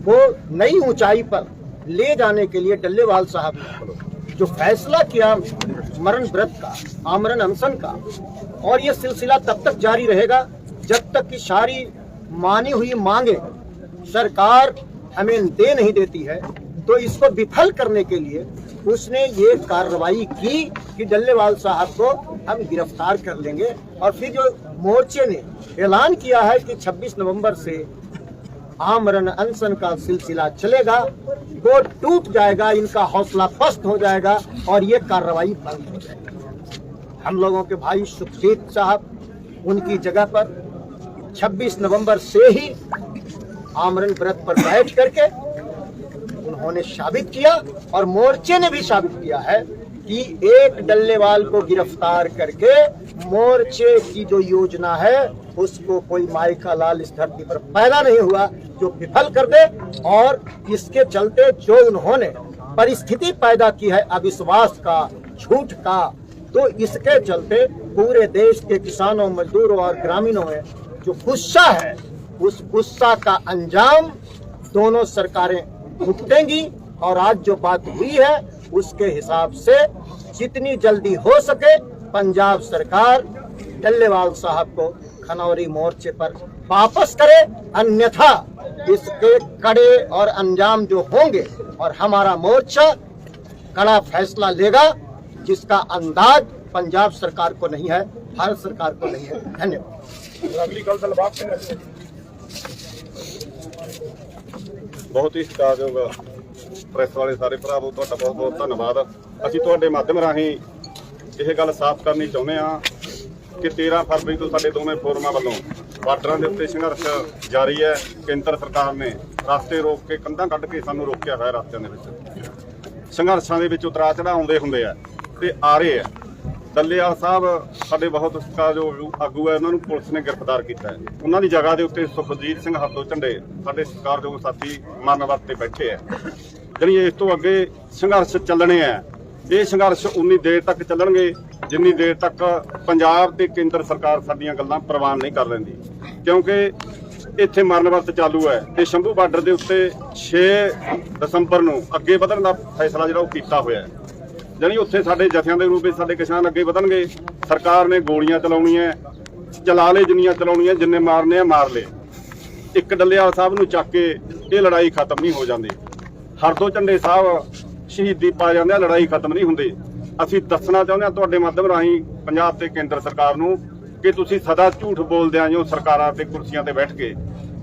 को नई ऊंचाई पर ले जाने के लिए डल्लेवाल साहब ने जो फैसला किया मरण व्रत का, आमरण अनशन का, और ये सिलसिला तब तक जारी रहेगा जब तक कि सारी मानी हुई मांगे सरकार हमें दे नहीं देती है तो इसको विफल करने के लिए उसने ये कार्रवाई की कि डल्लेवाल साहब को हम गिरफ़्तार कर लेंगे। और फिर जो मोर्चे ने ऐलान किया है कि 26 नवंबर से आमरण अनशन का सिलसिला चलेगा, वो टूट जाएगा, इनका हौसला पस्त हो जाएगा और ये कार्रवाई बंद हो जाएगी। हम लोगों के भाई सुखजीत साहब, उनकी जगह पर 26 नवंबर से ही आमरण व्रत पर बैठ करके उन्होंने साबित किया और मोर्चे ने भी साबित किया है कि एक डल्लेवाल को गिरफ़्तार करके मोर्चे की जो योजना है, उसको कोई माई का लाल इस धरती पर पैदा नहीं हुआ, जो विफल कर दे और इसके चलते जो उन्होंने परिस्थिति पैदा की है, अविश्वास का, झूठ का तो इसके चलते पूरे देश के किसानों, मजदूरों और ग्रामीणों में जो गुस्सा है, उस गुस्सा का अंजाम दोनों सरकारें भुगतेंगी और आज जो बात हुई है, उसके हिसाब से जितनी जल्दी हो सके पंजाब सरकार डल्लेवाल साहब को खनौरी मोर्चे पर वापस करे, अन्यथा इसके कड़े और अंजाम जो होंगे और हमारा मोर्चा कड़ा फैसला लेगा, जिसका अंदाज पंजाब सरकार को नहीं है। भारत सरकार को नहीं है धन्यवाद ਅਗਲੀ ਗੱਲ ਦਲਬਾਗ ਸਿੰਘ ਰੱਖਣਗੇ ਬਹੁਤ ਹੀ ਸਤਿਕਾਰਯੋਗ ਪ੍ਰੈਸ ਵਾਲੇ ਸਾਰੇ ਭਰਾਵੋ ਤੁਹਾਡਾ ਬਹੁਤ ਬਹੁਤ ਧੰਨਵਾਦ ਅਸੀਂ ਤੁਹਾਡੇ ਮਾਧਿਅਮ ਰਾਹੀਂ ਇਹ ਗੱਲ ਸਾਫ਼ ਕਰਨੀ ਚਾਹੁੰਦੇ ਹਾਂ ਕਿ 13 ਫਰਵਰੀ ਤੋਂ ਸਾਡੇ ਦੋਵੇਂ ਫੋਰਮਾਂ ਵੱਲੋਂ ਬਾਰਡਰਾਂ ਦੇ ਉੱਤੇ ਸੰਘਰਸ਼ ਜਾਰੀ ਹੈ ਕੇਂਦਰ ਸਰਕਾਰ ਨੇ ਰਸਤੇ ਰੋਕ ਕੇ ਕੰਧਾਂ ਕੱਢ ਕੇ ਸਾਨੂੰ ਰੋਕਿਆ ਹੋਇਆ ਰਸਤਿਆਂ ਦੇ ਵਿੱਚ ਸੰਘਰਸ਼ਾਂ ਦੇ ਵਿੱਚ ਉਤਰਾ ਚੜਾ ਆਉਂਦੇ ਹੁੰਦੇ ਆ ਤੇ ਆ ਰਹੇ ਆ ਦੱਲੇਵਾਲ ਸਾਹਿਬ ਸਾਡੇ ਬਹੁਤ ਸਤਿਕਾਰਯੋਗ ਆਗੂ ਹੈ, ਉਹਨਾਂ ਨੂੰ ਪੁਲਿਸ ਨੇ ਗ੍ਰਿਫਤਾਰ ਕੀਤਾ ਹੈ। ਉਹਨਾਂ ਦੀ ਜਗ੍ਹਾ ਦੇ ਉੱਤੇ ਸੁਖਜੀਤ ਸਿੰਘ ਹੱਦੋਂ ਝੰਡੇ ਸਾਡੇ ਸਤਿਕਾਰਯੋਗ ਸਾਥੀ ਮਰਨ ਤੇ ਬੈਠੇ ਹੈ। ਜਿਹੜੀ ਇਸ ਤੋਂ ਅੱਗੇ ਸੰਘਰਸ਼ ਚੱਲਣੇ ਆ ਇਹ ਸੰਘਰਸ਼ ਉਨੀ ਦੇਰ ਤੱਕ ਚੱਲਣਗੇ, ਜਿੰਨੀ ਦੇਰ ਤੱਕ ਪੰਜਾਬ ਤੇ ਕੇਂਦਰ ਸਰਕਾਰ ਸਾਡੀਆਂ ਗੱਲਾਂ ਪ੍ਰਵਾਨ ਨਹੀਂ ਕਰ ਲੈਂਦੀ। ਕਿਉਂਕਿ ਇੱਥੇ ਮਰਨ ਵਰਤ ਚਾਲੂ ਹੈ ਤੇ ਸ਼ੰਭੂ ਬਾਰਡਰ ਦੇ ਉੱਤੇ 6 ਦਸੰਬਰ ਨੂੰ ਅੱਗੇ ਵਧਣ ਦਾ ਫੈਸਲਾ ਜਿਹੜਾ ਉਹ ਕੀਤਾ ਹੋਇਆ ਹੈ। ਜਾਣੀ ਉੱਥੇ ਸਾਡੇ ਜਥਿਆਂ ਦੇ ਰੂਪ ਵਿੱਚ ਸਾਡੇ ਕਿਸਾਨ ਅੱਗੇ ਵਧਣਗੇ। ਸਰਕਾਰ ਨੇ ਗੋਲੀਆਂ ਚਲਾਉਣੀਆਂ, ਚਲਾ ਲੈ ਜਿੰਨੀਆਂ ਚਲਾਉਣੀਆਂ, ਜਿੰਨੇ ਮਾਰਨੇ ਆ, ਮਾਰ ਲਏ। ਇੱਕ ਡੱਲੇਵਾਲ ਸਾਹਿਬ ਨੂੰ ਚੱਕ ਕੇ ਇਹ ਲੜਾਈ ਖਤਮ ਨਹੀਂ ਹੋ ਜਾਂਦੀ। ਹਰਦੋ ਝੰਡੇ ਸਾਹਿਬ ਸ਼ਹੀਦੀ ਪਾ ਜਾਂਦੇ ਆ, ਲੜਾਈ ਖਤਮ ਨਹੀਂ ਹੁੰਦੀ। ਅਸੀਂ ਦੱਸਣਾ ਚਾਹੁੰਦੇ ਹਾਂ ਤੁਹਾਡੇ ਮਾਧਿਅਮ ਰਾਹੀਂ, ਪੰਜਾਬ ਤੇ ਕੇਂਦਰ ਸਰਕਾਰ ਨੂੰ, ਕਿ ਤੁਸੀਂ ਸਦਾ ਝੂਠ ਬੋਲਦੇ ਆਂ ਜੋ ਸਰਕਾਰਾਂ ਤੇ ਕੁਰਸੀਆਂ ਤੇ ਬੈਠ ਕੇ।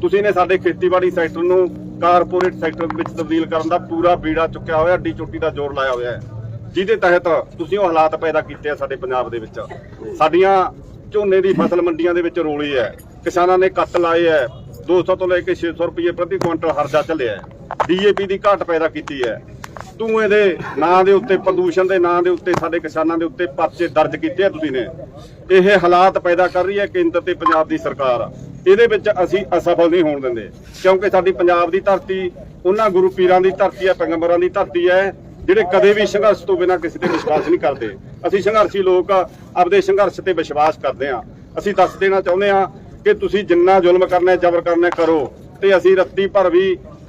ਤੁਸੀਂ ਨੇ ਸਾਡੇ ਖੇਤੀਬਾੜੀ ਸੈਕਟਰ ਨੂੰ ਕਾਰਪੋਰੇਟ ਸੈਕਟਰ ਵਿੱਚ ਤਬਦੀਲ ਕਰਨ ਦਾ ਪੂਰਾ ਬੀੜਾ ਚੁੱਕਿਆ ਹੋਇਆ ਡੀ ਚੋਟੀ ਦਾ ਜ਼ੋਰ ਲਾਇਆ ਹੋਇਆ ਹੈ। ਜਿਹਦੇ ਤਹਿਤ ਤੁਸੀਂ ਉਹ ਹਾਲਾਤ ਪੈਦਾ ਕੀਤੇ ਆ ਸਾਡੇ ਪੰਜਾਬ ਦੇ ਵਿੱਚ। ਸਾਡੀਆਂ ਝੋਨੇ ਦੀ ਫਸਲ ਮੰਡੀਆਂ ਦੇ ਵਿੱਚ ਰੋਲੀ ਹੈ। ਕਿਸਾਨਾਂ ਨੇ ਕੱਟ ਲਾਏ ਹੈ। 200 ਤੋਂ ਲੈ ਕੇ 600 ਰੁਪਏ ਪ੍ਰਤੀ ਕੁਇੰਟਲ ਹਰਜਾ ਚੱਲਿਆ ਡੀਏਪੀ ਦੀ ਘਾਟ ਪੈਦਾ ਕੀਤੀ ਹੈ। ਧੂਏ ਦੇ ਨਾਂ ਦੇ ਉੱਤੇ, ਪ੍ਰਦੂਸ਼ਣ ਦੇ ਨਾਂ ਦੇ ਉੱਤੇ, ਸਾਡੇ ਕਿਸਾਨਾਂ ਦੇ ਉੱਤੇ ਪਰਚੇ ਦਰਜ ਕੀਤੇ ਆ ਤੁਸੀਂ ਨੇ। ਇਹ ਹਾਲਾਤ ਪੈਦਾ ਕਰ ਰਹੀ ਹੈ ਕੇਂਦਰ ਤੇ ਪੰਜਾਬ ਦੀ ਸਰਕਾਰ। ਇਹਦੇ ਵਿੱਚ ਅਸੀਂ ਅਸਫਲ ਨਹੀਂ ਹੋਣ ਦਿੰਦੇ। ਕਿਉਂਕਿ ਸਾਡੀ ਪੰਜਾਬ ਦੀ ਧਰਤੀ, ਉਹਨਾਂ ਗੁਰੂ ਪੀਰਾਂ ਦੀ ਧਰਤੀ ਹੈ, ਪੈਗੰਬਰਾਂ ਦੀ ਧਰਤੀ ਹੈ। ਜਿਹੜੇ ਕਦੇ ਵੀ ਸੰਘਰਸ਼ ਤੋਂ ਬਿਨਾਂ ਕਿਸੇ ਤੇ ਵਿਸ਼ਵਾਸ ਨਹੀਂ ਕਰਦੇ। ਅਸੀਂ ਸੰਘਰਸ਼ੀ ਲੋਕ ਆਪਦੇ ਸੰਘਰਸ਼ ਤੇ ਵਿਸ਼ਵਾਸ ਕਰਦੇ ਹਾਂ। ਅਸੀਂ ਦੱਸ ਦੇਣਾ ਚਾਹੁੰਦੇ ਹਾਂ ਕਿ ਤੁਸੀਂ ਜਿੰਨਾ ਜ਼ੁਲਮ ਕਰਨਾ ਜ਼ਬਰ ਕਰਨਾ ਕਰੋ। ਤੇ ਅਸੀਂ ਰੱਤੀ ਭਰ ਵੀ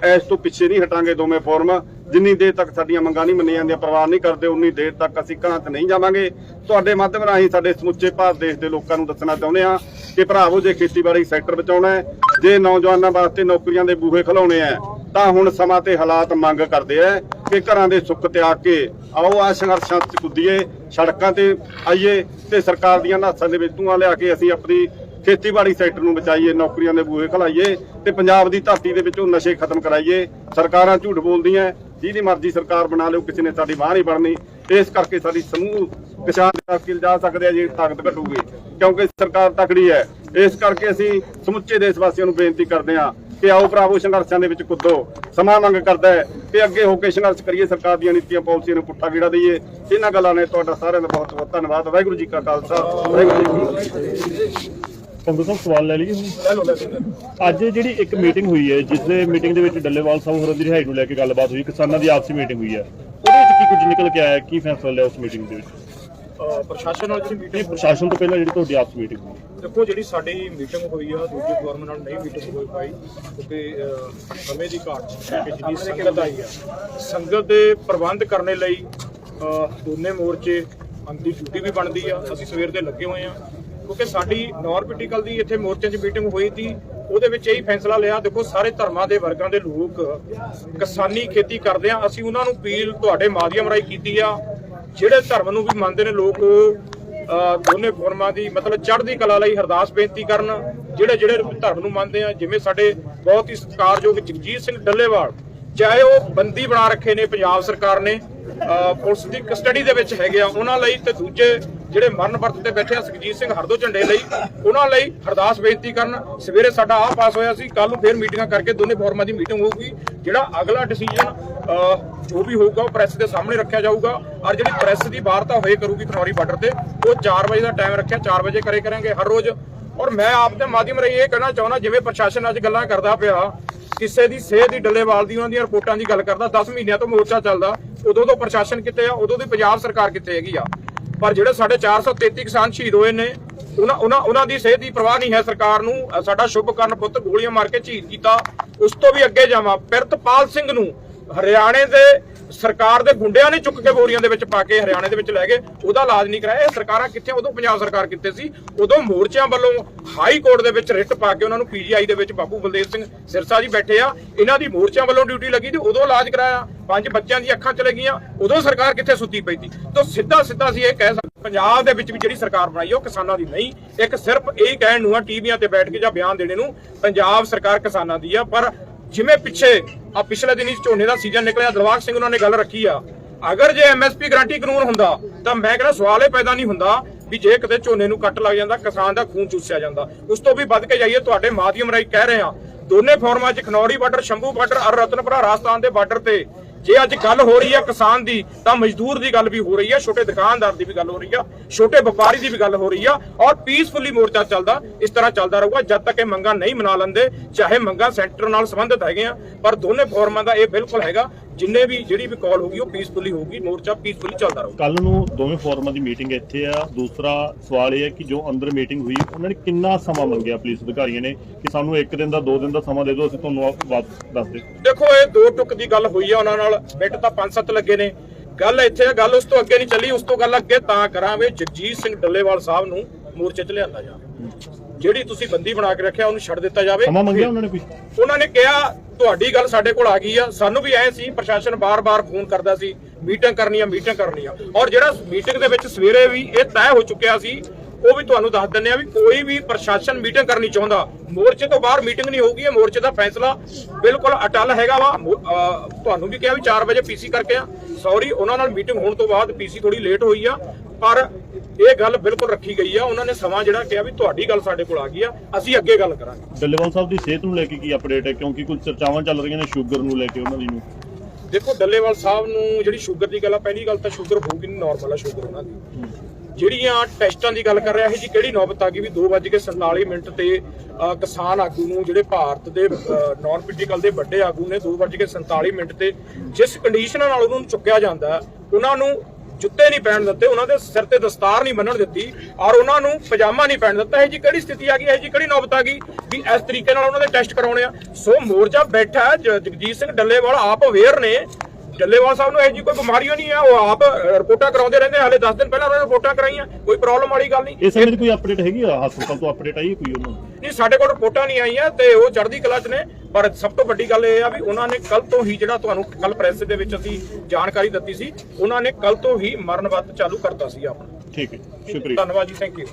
ਇਸ ਤੋਂ ਪਿੱਛੇ ਨਹੀਂ ਹਟਾਂਗੇ ਦੋਵੇਂ ਫੋਰਮ। ਜਿੰਨੀ ਦੇਰ ਤੱਕ ਸਾਡੀਆਂ ਮੰਗਾਂ ਨਹੀਂ ਮੰਨੀਆਂ ਜਾਂਦੀਆਂ ਪ੍ਰਵਾਨ ਨਹੀਂ ਕਰਦੇ, ਉਨੀ ਦੇਰ ਤੱਕ ਅਸੀਂ ਘਰਾਂ 'ਚ ਨਹੀਂ ਜਾਵਾਂਗੇ। ਤੁਹਾਡੇ ਮਾਧਿਅਮ ਰਾਹੀਂ ਸਾਡੇ ਸਮੁੱਚੇ ਭਾਰਤ ਦੇਸ਼ ਦੇ ਲੋਕਾਂ ਨੂੰ ਦੱਸਣਾ ਚਾਹੁੰਦੇ ਹਾਂ ਕਿ ਭਰਾਵੋ, ਜੇ ਖੇਤੀਬਾੜੀ ਸੈਕਟਰ ਬਚਾਉਣਾ ਹੈ, ਜੇ ਨੌਜਵਾਨਾਂ ਵਾਸਤੇ ਨੌਕਰੀਆਂ ਦੇ ਬੂਹੇ ਖਲਾਉਣੇ ਆ ਤਾਂ ਹੁਣ ਸਮਾਂ ਤੇ ਹਾਲਾਤ ਮੰਗ ਕਰਦੇ ਆ ਕਿ ਘਰਾਂ ਦੇ ਸੁੱਖ ਤਿਆਗ ਕੇ ਆਓ ਆ ਸੰਘਰਸ਼ਾਂ 'ਚ ਕੁੱਦੀਏ, ਸੜਕਾਂ ਤੇ ਆਈਏ ਤੇ ਸਰਕਾਰ ਦੀਆਂ ਨਾਸਾਂ ਦੇ ਵਿੱਚ ਧੂੰਆਂ ਲਿਆ ਕੇ ਅਸੀਂ ਆਪਣੀ ਖੇਤੀਬਾੜੀ ਸੈਕਟਰ ਨੂੰ ਬਚਾਈਏ, ਨੌਕਰੀਆਂ ਦੇ ਬੂਹੇ ਖਲਾਈਏ ਤੇ ਪੰਜਾਬ ਦੀ ਧਰਤੀ ਦੇ ਵਿੱਚੋਂ ਨਸ਼ੇ ਖਤਮ ਕਰਾਈਏ। ਸਰਕਾਰਾਂ ਝੂਠ ਬੋਲਦੀਆਂ, ਜਿਹਦੀ ਮਰਜ਼ੀ ਸਰਕਾਰ ਬਣਾ ਲਿਓ, ਕਿਸੇ ਨੇ ਸਾਡੀ ਬਾਹ ਨਹੀਂ ਬਣਨੀ ਇਸ ਕਰਕੇ ਸਾਡੀ ਸਮੂਹ ਕਿਸਾਨ ਕਰਕੇ ਜਾ ਸਕਦੇ ਆ, ਜੀ ਤਾਕਤ ਘਟੂਗੀ, ਕਿਉਂਕਿ ਸਰਕਾਰ ਤਕੜੀ ਹੈ। ਇਸ ਕਰਕੇ ਅਸੀਂ ਸਮੁੱਚੇ ਦੇਸ਼ ਵਾਸੀਆਂ ਨੂੰ ਬੇਨਤੀ ਕਰਦੇ ਹਾਂ ਕਿ ਆਓ ਭਰਾਵੋ ਸੰਘਰਸ਼ਾਂ ਦੇ ਵਿੱਚ ਕੁੱਦੋ, ਸਮਾਂ ਮੰਗ ਕਰਦਾ ਹੈ ਕਿ ਅੱਗੇ ਹੋ ਕੇ ਸੰਘਰਸ਼ ਕਰੀਏ, ਸਰਕਾਰ ਦੀਆਂ ਨੀਤੀਆਂ, ਪਾਲਿਸੀਆਂ ਨੂੰ ਪੁੱਠਾ ਗੇੜਾ ਦਈਏ। ਇਹਨਾਂ ਗੱਲਾਂ ਨੇ ਤੁਹਾਡਾ ਸਾਰਿਆਂ ਦਾ ਬਹੁਤ ਬਹੁਤ ਧੰਨਵਾਦ। ਵਾਹਿਗੁਰੂ ਜੀ ਕਾ ਖਾਲਸਾ, ਵਾਹਿਗੁਰੂ ਜੀ ਕੀ ਫਤਿਹ। ਸਾਹਿਬ, ਸਵਾਲ ਲੈ ਲਈਏ ਅੱਜ ਜਿਹੜੀ ਇੱਕ ਮੀਟਿੰਗ ਹੋਈ ਹੈ, ਜਿਸ ਦੇ ਮੀਟਿੰਗ ਦੇ ਵਿੱਚ ਡੱਲੇਵਾਲ ਸਾਹਿਬ ਹੋਰਾਂ ਦੀ ਰਿਹਾਈ ਨੂੰ ਲੈ ਕੇ ਗੱਲਬਾਤ ਹੋਈ, ਕਿਸਾਨਾਂ ਦੀ ਆਪਸੀ ਮੀਟਿੰਗ ਹੋਈ ਹੈ। ਉਹਦੇ ਵਿੱਚ ਕੀ ਕੁਝ ਨਿਕਲ ਕੇ ਆਇਆ, ਕੀ ਫੈਸਲਾ ਲਿਆ ਉਸ ਮੀਟਿੰਗ ਦੇ ਵਿੱਚ? ਪ੍ਰਸ਼ਾਸਨ ਨਾਲ ਜਿਹੜੀ ਮੀਟਿੰਗ ਪ੍ਰਸ਼ਾਸਨ ਤੋਂ ਪਹਿਲਾਂ ਜਿਹੜੀ ਤੁਹਾਡੀ ਆਪਸੀ ਮੀਟਿੰਗ ਹੋਈ। ਦੇਖੋ ਜਿਹੜੀ ਸਾਡੀ ਮੀਟਿੰਗ ਹੋਈ ਆ ਦੂਜੇ ਫੋਰਮ ਨਾਲ ਨਹੀਂ ਮੀਟਿੰਗ ਹੋਈ ਪਾਈ ਕਿਉਂਕਿ ਸਮੇਂ ਦੀ ਘਾਟ ਸੀ ਕਿ ਜਿੰਨੀ ਸੰਗਤ ਆਈ ਆ। ਸੰਗਤ ਦੇ ਪ੍ਰਬੰਧ ਕਰਨ ਲਈ ਦੋਨੇ ਮੋਰਚੇ ਅੰਦੀ ਡਿਊਟੀ ਵੀ ਬਣਦੀ ਆ ਅਸੀਂ ਸਵੇਰ ਦੇ ਲੱਗੇ ਹੋਏ ਆ। ਕਿਉਂਕਿ ਸਾਡੀ ਨੌਰ ਪੋਲੀਟੀਕਲ ਦੀ ਇੱਥੇ ਮੋਰਚੇ 'ਚ ਮੀਟਿੰਗ ਹੋਈ ਸੀ ਉਹਦੇ ਵਿੱਚ ਇਹੀ ਫੈਸਲਾ ਲਿਆ ਦੇਖੋ ਸਾਰੇ ਧਰਮਾਂ ਦੇ ਵਰਗਾਂ ਦੇ ਲੋਕ ਕਿਸਾਨੀ ਖੇਤੀ ਕਰਦੇ ਆ ਅਸੀਂ ਉਹਨਾਂ ਨੂੰ ਅਪੀਲ ਤੁਹਾਡੇ ਮਾਧਿਅਮ ਰਾਹੀਂ ਕੀਤੀ ਆ ਜਿਹੜੇ ਧਰਮ ਨੂੰ ਵੀ ਮੰਨਦੇ ਨੇ ਲੋਕ, ਅਹ, ਦੋਨੇ ਫੋਰਮਾਂ ਦੀ, ਮਤਲਬ ਚੜ੍ਹਦੀ ਕਲਾ ਲਈ ਅਰਦਾਸ ਬੇਨਤੀ ਕਰਨ। ਜਿਹੜੇ ਜਿਹੜੇ ਧਰਮ ਨੂੰ ਮੰਨਦੇ ਆ, ਜਿਵੇਂ ਸਾਡੇ ਬਹੁਤ ਹੀ ਸਤਿਕਾਰਯੋਗ ਜਗਜੀਤ ਸਿੰਘ ਡੱਲੇਵਾਲ ਚਾਹੇ ਉਹ ਬੰਦੀ ਬਣਾ ਰੱਖੇ ਨੇ, ਪੰਜਾਬ ਸਰਕਾਰ ਨੇ ਪੁਲਿਸ ਦੀ ਕਸਟਡੀ ਦੇ ਵਿੱਚ ਹੈਗੇ ਆ, ਉਹਨਾਂ ਲਈ ਤੇ ਦੂਜੇ ਜਿਹੜੇ ਮਰਨ ਵਰਤ ਤੇ ਬੈਠੇ ਆ, ਸੁਖਜੀਤ ਸਿੰਘ ਹਰਦੋ ਝੰਡੇ ਲਈ, ਉਹਨਾਂ ਲਈ ਅਰਦਾਸ ਬੇਨਤੀ ਕਰਨ, ਸਵੇਰੇ ਸਾਡਾ ਆਹ ਪਾਸ ਹੋਇਆ ਸੀ ਕੱਲ ਨੂੰ ਫੇਰ ਮੀਟਿੰਗਾਂ ਕਰਕੇ ਦੋਨੇ ਫੋਰਮਾਂ ਦੀ ਮੀਟਿੰਗ ਹੋਊਗੀ, ਜਿਹੜਾ ਅਗਲਾ ਡਿਸੀਜਨ ਜੋ ਵੀ ਹੋਊਗਾ, ਉਹ ਪ੍ਰੈਸ ਦੇ ਸਾਹਮਣੇ ਰੱਖਿਆ ਜਾਊਗਾ, ਔਰ ਜਿਹੜੀ ਪ੍ਰੈਸ ਦੀ ਵਾਰਤਾ ਹੋਏ ਕਰੂਗੀ ਖਨੌਰੀ ਬਾਰਡਰ ਤੇ, ਉਹ 4 ਵਜੇ ਦਾ ਟਾਈਮ ਰੱਖਿਆ 4 ਵਜੇ ਕਰੇ ਕਰਾਂਗੇ, ਹਰ ਰੋਜ਼ ਔਰ ਮੈਂ ਆਪ ਦੇ ਮਾਧਿਅਮ ਰਾਹੀਂ ਇਹ ਕਹਿਣਾ ਚਾਹੁੰਦਾ, ਜਿਵੇਂ ਪ੍ਰਸ਼ਾਸਨ ਅੱਜ ਗੱਲਾਂ ਕਰਦਾ ਪਿਆ, ਕਿਸੇ ਦੀ ਸਿਹਤ ਦੀ ਡੱਲੇਵਾਲ ਦੀ, ਉਹਨਾਂ ਦੀਆਂ ਰਿਪੋਰਟਾਂ ਦੀ ਗੱਲ ਕਰਦਾ 10 ਮਹੀਨਿਆਂ ਤੋਂ ਮੋਰਚਾ ਚੱਲਦਾ, ਉਦੋਂ ਤੋਂ ਪ੍ਰਸ਼ਾਸਨ ਕਿੱਥੇ ਆ, ਉਦੋਂ ਦੀ ਪੰਜਾਬ ਸਰਕਾਰ ਕਿੱਥੇ ਹੈਗੀ ਆ। ਪਰ ਜਿਹੜੇ ਸਾਡੇ 433 ਕਿਸਾਨ ਸ਼ਹੀਦ ਹੋਏ ਨੇ, ਉਹਨਾਂ ਉਹਨਾਂ ਉਹਨਾਂ ਦੀ ਸਿਹਤ ਦੀ ਪਰਵਾਹ ਨਹੀਂ ਹੈ ਸਰਕਾਰ ਨੂੰ, ਸਾਡਾ ਸ਼ੁਭ ਕਰਨ ਪੁੱਤ ਗੋਲੀਆਂ ਮਾਰ ਕੇ ਸ਼ਹੀਦ ਕੀਤਾ, ਉਸ ਤੋਂ ਵੀ ਅੱਗੇ ਜਾਵਾਂ। ਪਿਰਤਪਾਲ ਸਿੰਘ ਨੂੰ, ਹਰਿਆਣੇ ਦੇ ਸਰਕਾਰ ਦੇ ਗੁੰਡਿਆਂ ਨੇ ਚੁੱਕ ਕੇ ਬੋਰੀਆਂ ਦੇ ਵਿੱਚ ਪਾ ਕੇ ਹਰਿਆਣੇ ਦੇ ਵਿੱਚ ਲੈ ਗਏ, ਉਹਦਾ ਇਲਾਜ ਨਹੀਂ ਕਰਾਇਆ। ਇਹ ਸਰਕਾਰਾਂ ਕਿੱਥੇ, ਉਦੋਂ ਪੰਜਾਬ ਸਰਕਾਰ ਕਿੱਥੇ ਸੀ? ਉਦੋਂ ਮੋਰਚਿਆਂ ਵੱਲੋਂ ਹਾਈ ਕੋਰਟ ਦੇ ਵਿੱਚ ਰਿਟ ਪਾ ਕੇ ਉਹਨਾਂ ਨੂੰ ਪੀਜੀਆਈ ਦੇ ਵਿੱਚ ਬਾਬੂ ਬਲਦੇਵ ਸਿੰਘ ਸਿਰਸਾ ਜੀ ਬੈਠੇ ਆ। ਇਹਨਾਂ ਦੀ ਮੋਰਚਿਆਂ ਵੱਲੋਂ ਡਿਊਟੀ ਲੱਗੀ ਤੇ ਉਦੋਂ ਇਲਾਜ ਕਰਾਇਆ। ਪੰਜ ਬੱਚਿਆਂ ਦੀਆਂ ਅੱਖਾਂ ਚਲੇ ਗਈਆਂ। ਉਦੋਂ ਸਰਕਾਰ ਕਿੱਥੇ ਸੁੱਤੀ ਪਈ ਸੀ? ਤਾਂ ਸਿੱਧਾ ਸਿੱਧਾ ਅਸੀਂ ਇਹ ਕਹਿ ਸਕਦੇ ਪੰਜਾਬ ਦੇ ਵਿੱਚ ਵੀ ਜਿਹੜੀ ਸਰਕਾਰ ਬਣਾਈ ਉਹ ਕਿਸਾਨਾਂ ਦੀ ਨਹੀਂ। ਇੱਕ ਸਿਰਫ ਇਹ ਕਹਿਣ ਨੂੰ ਆ, ਟੀਵੀਆਂ ਤੇ ਬੈਠ ਕੇ ਜਾਂ ਬਿਆਨ ਦੇਣੇ ਨੂੰ, ਪੰਜਾਬ ਸਰਕਾਰ ਕਿਸਾਨਾਂ ਦੀ ਆ। ਪਰ ਜਿਵੇਂ ਪਿੱਛੇ ਆ ਪਿਛਲੇ ਦਿਨੀ ਝੋਨੇ ਦਾ ਸੀਜ਼ਨ ਨਿਕਲਿਆ ਦਲਵਾਗ ਸਿੰਘ ਉਹਨਾਂ ਨੇ ਗੱਲ ਰੱਖੀ ਆ। ਅਗਰ ਜੇ ਐਮਐਸਪੀ ਗਾਰੰਟੀ ਕਾਨੂੰਨ ਹੁੰਦਾ, ਤਾਂ ਮੈਂ ਕਹਿੰਦਾ ਸਵਾਲ ਇਹ ਪੈਦਾ ਨਹੀਂ ਹੁੰਦਾ ਵੀ ਜੇ ਕਿਤੇ ਝੋਨੇ ਨੂੰ ਕੱਟ ਲੱਗ ਜਾਂਦਾ, ਕਿਸਾਨ ਦਾ ਖੂਨ ਚੂਸਿਆ ਜਾਂਦਾ। ਉਸ ਤੋਂ ਵੀ ਵੱਧ ਕੇ ਜਾਈਏ, ਤੁਹਾਡੇ ਮਾਧਿਅਮ ਰਾਹੀਂ ਕਹਿ ਰਹੇ ਆ ਦੋਨੇ ਫਾਰਮਾਂ 'ਚ ਖਨੌਰੀ ਬਾਰਡਰ, ਸ਼ੰਭੂ ਬਾਰਡਰ ਔਰ ਰਤਨਪੁਰਾ, ਰਾਜਸਥਾਨ ਦੇ ਬਾਰਡਰ ਤੇ ਜੇ ਅੱਜ ਗੱਲ ਹੋ ਰਹੀ ਹੈ ਕਿਸਾਨ ਦੀ, ਤਾਂ ਮਜ਼ਦੂਰ ਦੀ ਗੱਲ ਵੀ ਹੋ ਰਹੀ ਹੈ ਛੋਟੇ ਦੁਕਾਨਦਾਰ ਦੀ ਵੀ ਗੱਲ ਹੋ ਰਹੀ ਆ, ਛੋਟੇ ਵਪਾਰੀ ਦੀ ਵੀ ਗੱਲ ਹੋ ਰਹੀ ਆ, ਔਰ ਪੀਸਫੁਲੀ ਮੋਰਚਾ ਚੱਲਦਾ, ਇਸ ਤਰ੍ਹਾਂ ਚੱਲਦਾ ਰਹੂਗਾ, ਜਦ ਤੱਕ ਇਹ ਮੰਗਾਂ ਨਹੀਂ ਮਨਾ ਲੈਂਦੇ, ਚਾਹੇ ਮੰਗਾਂ ਸੈਂਟਰ ਨਾਲ ਸੰਬੰਧਿਤ ਹੈਗੇ ਆ ਪਰ ਦੋਨੇ ਫੋਰਮਾਂ ਦਾ ਇਹ ਬਿਲਕੁਲ ਹੈਗਾ ਜਿੰਨੇ ਵੀ ਜਿਹੜੀ ਵੀ ਕਾਲ ਹੋਗੀ ਉਹ ਪੀਸਫੁਲੀ ਹੋਊਗੀ ਮੋਰਚਾ ਪੀਸਫੁਲੀ ਚੱਲਦਾ ਰਹੂਗਾ। ਕੱਲ ਨੂੰ ਦੋਵੇਂ ਫੋਰਮਾਂ ਦੀ ਮੀਟਿੰਗ ਇੱਥੇ ਆ। ਦੂਸਰਾ ਸਵਾਲ ਇਹ ਹੈ ਕਿ ਜੋ ਅੰਦਰ ਮੀਟਿੰਗ ਹੋਈ ਉਹਨਾਂ ਨੇ ਕਿੰਨਾ ਸਮਾਂ ਮੰਗਿਆ ਪੁਲਿਸ ਅਧਿਕਾਰੀਆਂ ਨੇ ਕਿ ਸਾਨੂੰ ਇੱਕ ਦਿਨ ਦਾ ਦੋ ਦਿਨ ਦਾ ਸਮਾਂ ਦੇ ਦਿਓ ਅਸੀਂ ਤੁਹਾਨੂੰ ਆਪ ਬਾਤ ਦੱਸ ਦੇ ਦੇਖੋ ਇਹ ਦੋ ਟੁਕ ਦੀ ਗੱਲ ਹੋਈ ਆ ਉਹਨਾਂ ਨਾਲ। ਮਿੰਟ ਤਾਂ 5-7 ਲੱਗੇ ਨੇ। ਗੱਲ ਇੱਥੇ ਆ, ਗੱਲ ਉਸ ਤੋਂ ਅੱਗੇ ਨਹੀਂ ਚੱਲੀ ਉਸ ਤੋਂ ਗੱਲ ਅੱਗੇ ਤਾਂ ਕਰਾਂਗੇ ਜਗਜੀਤ ਸਿੰਘ ਡੱਲੇਵਾਲ ਸਾਹਿਬ ਨੂੰ ਮੋਰਚੇ 'ਚ ਲਿਆਂਦਾ ਜਾਵੇ। ਜਿਹੜੀ ਤੁਸੀਂ ਬੰਦੀ ਬਣਾ ਕੇ ਰੱਖਿਆ ਉਹਨੂੰ ਛੱਡ ਦਿੱਤਾ ਜਾਵੇ। ਸਮਾਂ ਮੰਗਿਆ ਉਹਨਾਂ ਨੇ ਕੋਈ? ਉਹਨਾਂ ਨੇ ਕਿਹਾ ਤੁਹਾਡੀ ਗੱਲ ਸਾਡੇ ਕੋਲ ਆ ਗਈ ਆ। ਸਾਨੂੰ ਵੀ ਐ ਸੀ ਪ੍ਰਸ਼ਾਸਨ ਬਾਰ-ਬਾਰ ਫੋਨ ਕਰਦਾ ਸੀ ਮੀਟਿੰਗ ਕਰਨੀ ਆ ਮੀਟਿੰਗ ਕਰਨੀ ਆ ਔਰ ਜਿਹੜਾ ਮੀਟਿੰਗ ਦੇ ਵਿੱਚ ਸਵੇਰੇ ਵੀ ਇਹ ਤੈਅ ਹੋ ਚੁੱਕਿਆ ਸੀ ਉਹ ਵੀ ਤੁਹਾਨੂੰ ਦੱਸ ਦਿੰਨੇ ਆ ਵੀ ਕੋਈ ਵੀ ਪ੍ਰਸ਼ਾਸਨ ਮੀਟਿੰਗ ਕਰਨੀ ਚਾਹੁੰਦਾ। ਮੋਰਚੇ ਤੋਂ ਬਾਹਰ ਮੀਟਿੰਗ ਨਹੀਂ ਹੋਊਗੀ ਇਹ ਮੋਰਚੇ ਦਾ ਫੈਸਲਾ ਬਿਲਕੁਲ ਅਟਲ ਹੈਗਾ ਵਾ। ਤੁਹਾਨੂੰ ਵੀ ਕਿਹਾ ਵੀ 4 ਵਜੇ ਪੀਸੀ ਕਰਕੇ ਆ। ਸੌਰੀ ਉਹਨਾਂ ਨਾਲ ਮੀਟਿੰਗ ਹੋਣ ਤੋਂ ਬਾਅਦ ਪੀਸੀ ਥੋੜੀ ਲੇਟ ਹੋਈ ਆ। ਪਰ ਇਹ ਗੱਲ ਬਿਲਕੁਲ ਰੱਖੀ ਗਈ ਆ। ਉਹਨਾਂ ਨੇ ਸਮਾਂ ਜਿਹੜਾ ਕਿਹਾ ਵੀ ਤੁਹਾਡੀ ਗੱਲ ਸਾਡੇ ਕੋਲ ਆ ਗਈ ਆ। ਅਸੀਂ ਅੱਗੇ ਗੱਲ ਕਰਾਂਗੇ। ਡੱਲੇਵਾਲ ਸਾਹਿਬ ਦੀ ਸਿਹਤ ਨੂੰ ਲੈ ਕੇ ਕੀ ਅਪਡੇਟ ਹੈ? ਕਿਉਂਕਿ ਕੁਝ ਚਰਚਾਵਾਂ ਚੱਲ ਰਹੀਆਂ ਨੇ ਸ਼ੂਗਰ ਨੂੰ ਲੈ ਕੇ ਉਹਨਾਂ ਦੀ ਨੂੰ। ਦੇਖੋ ਡੱਲੇਵਾਲ ਸਾਹਿਬ ਨੂੰ ਜਿਹੜੀ ਸ਼ੂਗਰ ਦੀ ਗੱਲ ਆ ਪਹਿਲੀ ਗੱਲ ਤਾਂ ਸ਼ੂਗਰ ਹੋਊਗੀ ਨਹੀਂ ਨਾਰਮਲ ਆ ਸ਼ੂਗਰ ਉਹਨਾਂ ਦੀ। ਜਿਹੜੀਆਂ ਟੈਸਟਾਂ ਦੀ ਗੱਲ ਕਰ ਰਿਹਾ ਸੀ ਜੀ ਕਿਹੜੀ ਨੌਬਤ ਆ ਗਈ ਵੀ 2:47 ਮਿੰਟ ਤੇ ਕਿਸਾਨ ਆਗੂ ਨੂੰ ਜਿਹੜੇ ਭਾਰਤ ਦੇ ਨਾਨ ਪੋਲੀਟੀਕਲ ਦੇ ਵੱਡੇ ਆਗੂ ਨੇ 2:47 ਮਿੰਟ ਤੇ ਜਿਸ ਕੰਡੀਸ਼ਨ ਨਾਲ ਉਹਨਾਂ ਚੁੱਕਿਆ ਜਾਂਦਾ ਉਹਨਾਂ ਨੂੰ ਜੁੱਤੇ ਨਹੀਂ ਪਹਿਨ ਦਿੱਤੇ, ਉਹਨਾਂ ਦੇ ਸਿਰ ਤੇ ਦਸਤਾਰ ਨਹੀਂ ਬੰਨਣ ਦਿੱਤੀ ਔਰ ਉਹਨਾਂ ਨੂੰ ਪਜਾਮਾ ਨਹੀਂ ਪਹਿਨ ਦਿੱਤਾ। ਇਹ ਜੀ ਕਿਹੜੀ ਸਥਿਤੀ ਆ ਗਈ, ਇਹ ਜੀ ਕਿਹੜੀ ਨੌਬਤ ਆ ਗਈ ਵੀ ਇਸ ਤਰੀਕੇ ਨਾਲ ਉਹਨਾਂ ਦੇ ਟੈਸਟ ਕਰਾਉਣੇ ਆ। ਸੋ ਮੋਰਚਾ ਬੈਠਾ ਜਗਜੀਤ ਸਿੰਘ ਡੱਲੇਵਾਲ ਆਪ ਅਵੇਅਰ ਨੇ ਡੱਲੇਵਾਲ ਸਾਹਿਬ ਨੂੰ ਇਹ ਜੀ ਕੋਈ ਬਿਮਾਰੀ ਨਹੀਂ ਹੈ ਉਹ ਆਪ ਰਿਪੋਰਟਾਂ ਕਰਾਉਂਦੇ ਰਹਿੰਦੇ ਹਾਲੇ 10 ਦਿਨ ਪਹਿਲਾਂ ਉਹਨਾਂ ਨੇ ਰਿਪੋਰਟਾਂ ਕਰਾਈਆਂ ਕੋਈ ਪ੍ਰੋਬਲਮ ਵਾਲੀ ਗੱਲ ਨਹੀਂ। ਇਸ ਸਮੇਂ ਕੋਈ ਅਪਡੇਟ ਹੈਗੀ ਆ? ਹਸਪਤਾਲ ਤੋਂ ਅਪਡੇਟ ਆਈ ਕੋਈ ਉਹਨਾਂ ਨਹੀਂ ਸਾਡੇ ਕੋਲ ਰਿਪੋਰਟਾਂ ਨਹੀਂ ਆਈਆਂ ਤੇ ਉਹ ਚੜ੍ਹਦੀ ਕਲਾ 'ਚ ਨੇ ਪਰ ਸਭ ਤੋਂ ਵੱਡੀ ਗੱਲ ਇਹ ਆ ਵੀ ਉਹਨਾਂ ਨੇ ਕੱਲ ਤੋਂ ਹੀ ਜਿਹੜਾ ਤੁਹਾਨੂੰ ਕੱਲ ਪ੍ਰੈਸ ਦੇ ਵਿੱਚ ਅਸੀਂ ਜਾਣਕਾਰੀ ਦਿੱਤੀ ਸੀ ਉਹਨਾਂ ਨੇ ਕੱਲ ਤੋਂ ਹੀ ਮਰਨ ਵਰਤ ਚਾਲੂ ਕਰਤਾ ਸੀ ਆਪਣਾ। ਠੀਕ ਹੈ ਸ਼ੁਕਰੀਆ। ਧੰਨਵਾਦ ਜੀ ਥੈਂਕ ਯੂ